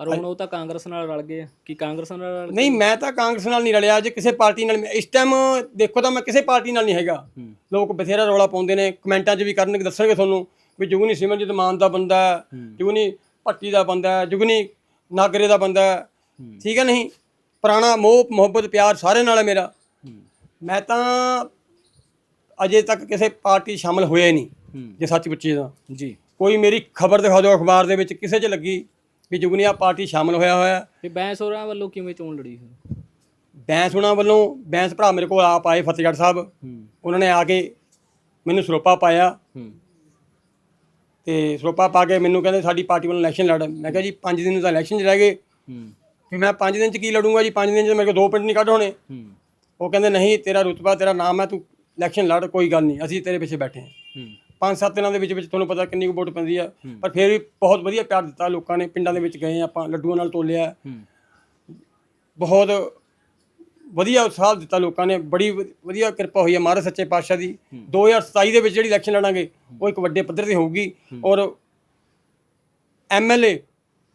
S1: ਪਰ ਹੁਣ ਉਹ ਤਾਂ ਕਾਂਗਰਸ ਨਾਲ ਰਲ ਗਏ ਆ। ਕੀ ਕਾਂਗਰਸ ਨਾਲ ਰਲ
S2: ਨਹੀਂ ਮੈਂ ਤਾਂ ਕਾਂਗਰਸ ਨਾਲ ਨਹੀਂ ਲੜਿਆ ਜੇ ਕਿਸੇ ਪਾਰਟੀ ਨਾਲ ਮੈਂ- ਇਸ ਟਾਈਮ ਦੇਖੋ ਤਾਂ ਮੈਂ ਕਿਸੇ ਪਾਰਟੀ ਨਾਲ ਨਹੀਂ ਹੈਗਾ।
S1: ਹੂੰ।
S2: ਲੋਕ ਬਥੇਰਾ ਰੌਲਾ ਪਾਉਂਦੇ ਨੇ ਕਮੈਂਟਾਂ 'ਚ ਵੀ ਕਰਨਗੇ ਦੱਸਣਗੇ ਤੁਹਾਨੂੰ ਵੀ ਜੁਗਨੀ ਸਿਮਰਜੀਤ ਮਾਨ ਦਾ ਬੰਦਾ ਹੈ। ਜੁਗਨੀ ਭੱਟੀ ਦਾ ਬੰਦਾ ਹੈ ਜੁਗਨੀ ਨਾਗਰੇ ਦਾ ਬੰਦਾ ਹੈ।
S1: ਹੂੰ।
S2: ਠੀਕ ਹੈ ਨਹੀਂ? ਪੁਰਾਣਾ ਮੋਹ ਮੁਹੱਬਤ ਪਿਆਰ ਸਾਰੇ ਨਾਲ ਹੈ ਮੇਰਾ।
S1: ਹੂੰ।
S2: ਮੈਂ ਤਾਂ ਅਜੇ ਤੱਕ ਕਿਸੇ ਪਾਰਟੀ 'ਚ ਸ਼ਾਮਲ ਹੋਇਆ ਹੀ ਨਹੀਂ
S1: ਹੂੰ।
S2: ਜੇ ਸੱਚ ਪੁੱਛੀ ਤਾਂ।
S1: ਜੀ।
S2: ਕੋਈ ਮੇਰੀ ਖਬਰ ਦਿਖਾ ਦਿਓ ਅਖਬਾਰ ਦੇ ਵਿੱਚ ਕਿਸੇ 'ਚ ਲੱਗੀ ਵੀ ਜੁਗਨੀ ਆ ਪਾਰਟੀ ਸ਼ਾਮਲ ਹੋਇਆ ਹੋਇਆ।
S1: ਤੇ ਬੈਂਸ ਹੋਰਾਂ ਵੱਲੋਂ ਕਿਵੇਂ ਚੋਣ ਲੜੀ ਫਿਰ?
S2: ਬੈਂਸ ਉਹਨਾਂ ਵੱਲੋਂ ਬੈਂਸ ਭਰਾ ਮੇਰੇ ਕੋਲ ਆਪ ਆਏ ਫਤਿਹਗੜ੍ਹ ਸਾਹਿਬ।
S1: ਹੂੰ।
S2: ਉਹਨਾਂ ਨੇ ਆ ਕੇ ਮੈਨੂੰ ਸਰੋਪਾ ਪਾਇਆ।
S1: ਹੂੰ।
S2: ਤੇ ਸਰੋਪਾ ਪਾ ਕੇ ਮੈਨੂੰ ਕਹਿੰਦੇ ਸਾਡੀ ਪਾਰਟੀ ਵੱਲੋਂ ਇਲੈਕਸ਼ਨ ਲੜ ਮੈਂ ਕਿਹਾ ਜੀ 5 ਦਿਨ ਤਾਂ ਇਲੈਕਸ਼ਨ 'ਚ ਰਹਿ ਗਏ।
S1: ਹੂੰ।
S2: ਵੀ ਮੈਂ 5 ਦਿਨ 'ਚ ਕੀ ਲੜੂੰਗਾ ਜੀ? 5 ਦਿਨ 'ਚ ਮੇਰੇ ਕੋਲ ਦੋ ਪਿੰਡ ਨਹੀਂ ਕੱਢ ਹੋਣੇ।
S1: ਹੂੰ।
S2: ਉਹ ਕਹਿੰਦੇ ਨਹੀਂ ਤੇਰਾ ਰੁਤਬਾ ਤੇਰਾ ਨਾਮ ਹੈ ਤੂੰ ਇਲੈਕਸ਼ਨ ਲੜ ਕੋਈ ਗੱਲ ਨਹੀਂ ਅਸੀਂ ਤੇਰੇ ਪਿੱਛੇ ਬੈਠੇ ਹਾਂ।
S1: ਹੂੰ।
S2: ਪੰਜ ਸੱਤ ਦਿਨਾਂ ਦੇ ਵਿੱਚ ਵਿੱਚ ਤੁਹਾਨੂੰ ਪਤਾ ਕਿੰਨੀ ਕੁ ਵੋਟ ਪੈਂਦੀ ਆ। ਪਰ ਫਿਰ ਵੀ ਬਹੁਤ ਵਧੀਆ ਪਿਆਰ ਦਿੱਤਾ ਲੋਕਾਂ ਨੇ। ਪਿੰਡਾਂ ਦੇ ਵਿੱਚ ਗਏ ਆਪਾਂ ਲੱਡੂਆਂ ਨਾਲ ਤੋਲਿਆ। ਬਹੁਤ ਵਧੀਆ ਉਤਸ਼ਾਹ ਦਿੱਤਾ ਲੋਕਾਂ ਨੇ। ਬੜੀ ਵਧੀਆ ਕਿਰਪਾ ਹੋਈ ਹੈ ਮਹਾਰਾਜ ਸੱਚੇ ਪਾਤਸ਼ਾਹ ਦੀ। 2027 ਦੇ ਵਿੱਚ ਜਿਹੜੀ ਇਲੈਕਸ਼ਨ ਲੜਾਂਗੇ ਉਹ ਇੱਕ ਵੱਡੇ ਪੱਧਰ ਤੇ ਹੋਊਗੀ। ਔਰ ਐਮਐਲਏ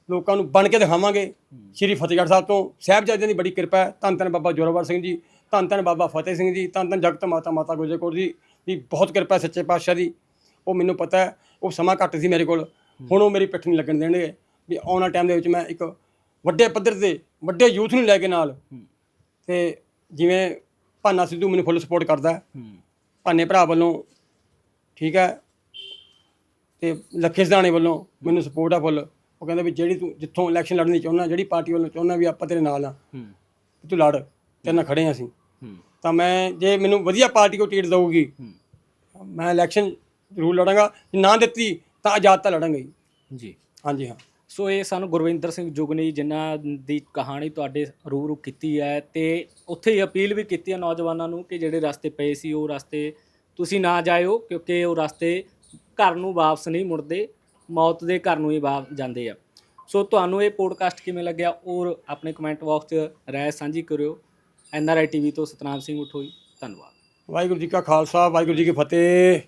S2: ਲੋਕਾਂ ਨੂੰ ਬਣ ਕੇ ਦਿਖਾਵਾਂਗੇ। ਸ਼੍ਰੀ ਫਤਿਹਗੜ੍ਹ ਸਾਹਿਬ ਤੋਂ। ਸਾਹਿਬਜ਼ਾਦਿਆਂ ਦੀ ਬੜੀ ਕਿਰਪਾ ਹੈ। ਧੰਨ ਧੰਨ ਬਾਬਾ ਜੋਰਾਵਰ ਸਿੰਘ ਜੀ ਧੰਨ ਧੰਨ ਬਾਬਾ ਫਤਿਹ ਸਿੰਘ ਜੀ ਧੰਨ ਧੰਨ ਜਗਤ ਮਾਤਾ ਮਾਤਾ ਗੁਜਰ ਕੌਰ ਜੀ ਦੀ ਬਹੁਤ ਕਿਰਪਾ ਸੱਚੇ ਪਾਤਸ਼ਾਹ ਦੀ। ਉਹ ਮੈਨੂੰ ਪਤਾ ਹੈ ਉਹ ਸਮਾਂ ਘੱਟ ਸੀ ਮੇਰੇ ਕੋਲ। ਹੁਣ ਉਹ ਮੇਰੀ ਪਿੱਠ ਨਹੀਂ ਲੱਗਣ ਦੇਣਗੇ ਵੀ ਆਉਣ ਵਾਲੇ ਟਾਈਮ ਦੇ ਵਿੱਚ ਮੈਂ ਇੱਕ ਵੱਡੇ ਪੱਧਰ ਤੇ ਵੱਡੇ ਯੂਥ ਨੂੰ ਲੈ ਕੇ ਨਾਲ। ਤੇ ਜਿਵੇਂ ਭਾਨਾ ਸਿੱਧੂ ਮੈਨੂੰ ਫੁੱਲ ਸਪੋਰਟ ਕਰਦਾ ਹੈ। ਭਾਨੇ ਭਰਾ ਵੱਲੋਂ ਠੀਕ ਹੈ ਤੇ ਲੱਖੇ ਸਦਾਣੇ ਵੱਲੋਂ ਮੈਨੂੰ ਸਪੋਰਟ ਆ ਫੁੱਲ ਉਹ ਕਹਿੰਦਾ ਵੀ ਜਿਹੜੀ ਤੂੰ ਜਿੱਥੋਂ ਇਲੈਕਸ਼ਨ ਲੜਨੀ ਚਾਹੁੰਦਾ ਜਿਹੜੀ ਪਾਰਟੀ ਵੱਲੋਂ ਚਾਹੁੰਦਾ ਵੀ ਆਪਾਂ ਤੇਰੇ ਨਾਲ ਆ। ਵੀ ਤੂੰ ਲੜ ਤੇਰੇ ਨਾਲ ਖੜੇ ਹਾਂ ਅਸੀਂ। ਤਾਂ ਮੈਂ ਜੇ ਮੈਨੂੰ ਵਧੀਆ ਪਾਰਟੀ ਕੋ ਟਿਕਟ ਦਊਗੀ ਮੈਂ ਇਲੈਕਸ਼ਨ ਜ਼ਰੂਰ ਲੜਾਂਗਾ। ਜੇ ਨਾ ਦਿੱਤੀ ਤਾਂ ਆਜ਼ਾਦ ਤਾਂ ਲੜਾਂਗਾ ਹੀ।
S1: ਜੀ।
S2: ਹਾਂਜੀ ਹਾਂ।
S1: ਸੋ ਇਹ ਸਾਨੂੰ ਗੁਰਵਿੰਦਰ ਸਿੰਘ ਜੁਗਨੀ ਜਿਨ੍ਹਾਂ ਦੀ ਕਹਾਣੀ ਤੁਹਾਡੇ ਰੂਬਰੂ ਕੀਤੀ ਹੈ ਤੇ ਉੱਥੇ ਹੀ ਅਪੀਲ ਵੀ ਕੀਤੀ ਹੈ ਨੌਜਵਾਨਾਂ ਨੂੰ ਕਿ ਜਿਹੜੇ ਰਸਤੇ ਪਏ ਸੀ ਉਹ ਰਸਤੇ ਤੁਸੀਂ ਨਾ ਜਾਇਓ ਕਿਉਂਕਿ ਉਹ ਰਸਤੇ ਘਰ ਨੂੰ ਵਾਪਸ ਨਹੀਂ ਮੁੜਦੇ ਮੌਤ ਦੇ ਘਰ ਨੂੰ ਹੀ ਵਾਪ ਜਾਂਦੇ ਆ। ਸੋ ਤੁਹਾਨੂੰ ਇਹ ਪੋਡਕਾਸਟ ਕਿਵੇਂ ਲੱਗਿਆ ਔਰ ਆਪਣੇ ਕਮੈਂਟ ਬਾਕਸ 'ਚ ਰਾਏ ਸਾਂਝੀ ਕਰਿਓ। ਐਨ ਆਰ ਆਈ ਟੀਵੀ ਤੋਂ ਸਤਨਾਮ ਸਿੰਘ ਉਠੋਈ ਧੰਨਵਾਦ।
S2: ਵਾਹਿਗੁਰੂ ਜੀ ਕਾ ਖਾਲਸਾ ਵਾਹਿਗੁਰੂ ਜੀ ਕੀ ਫਤਿਹ।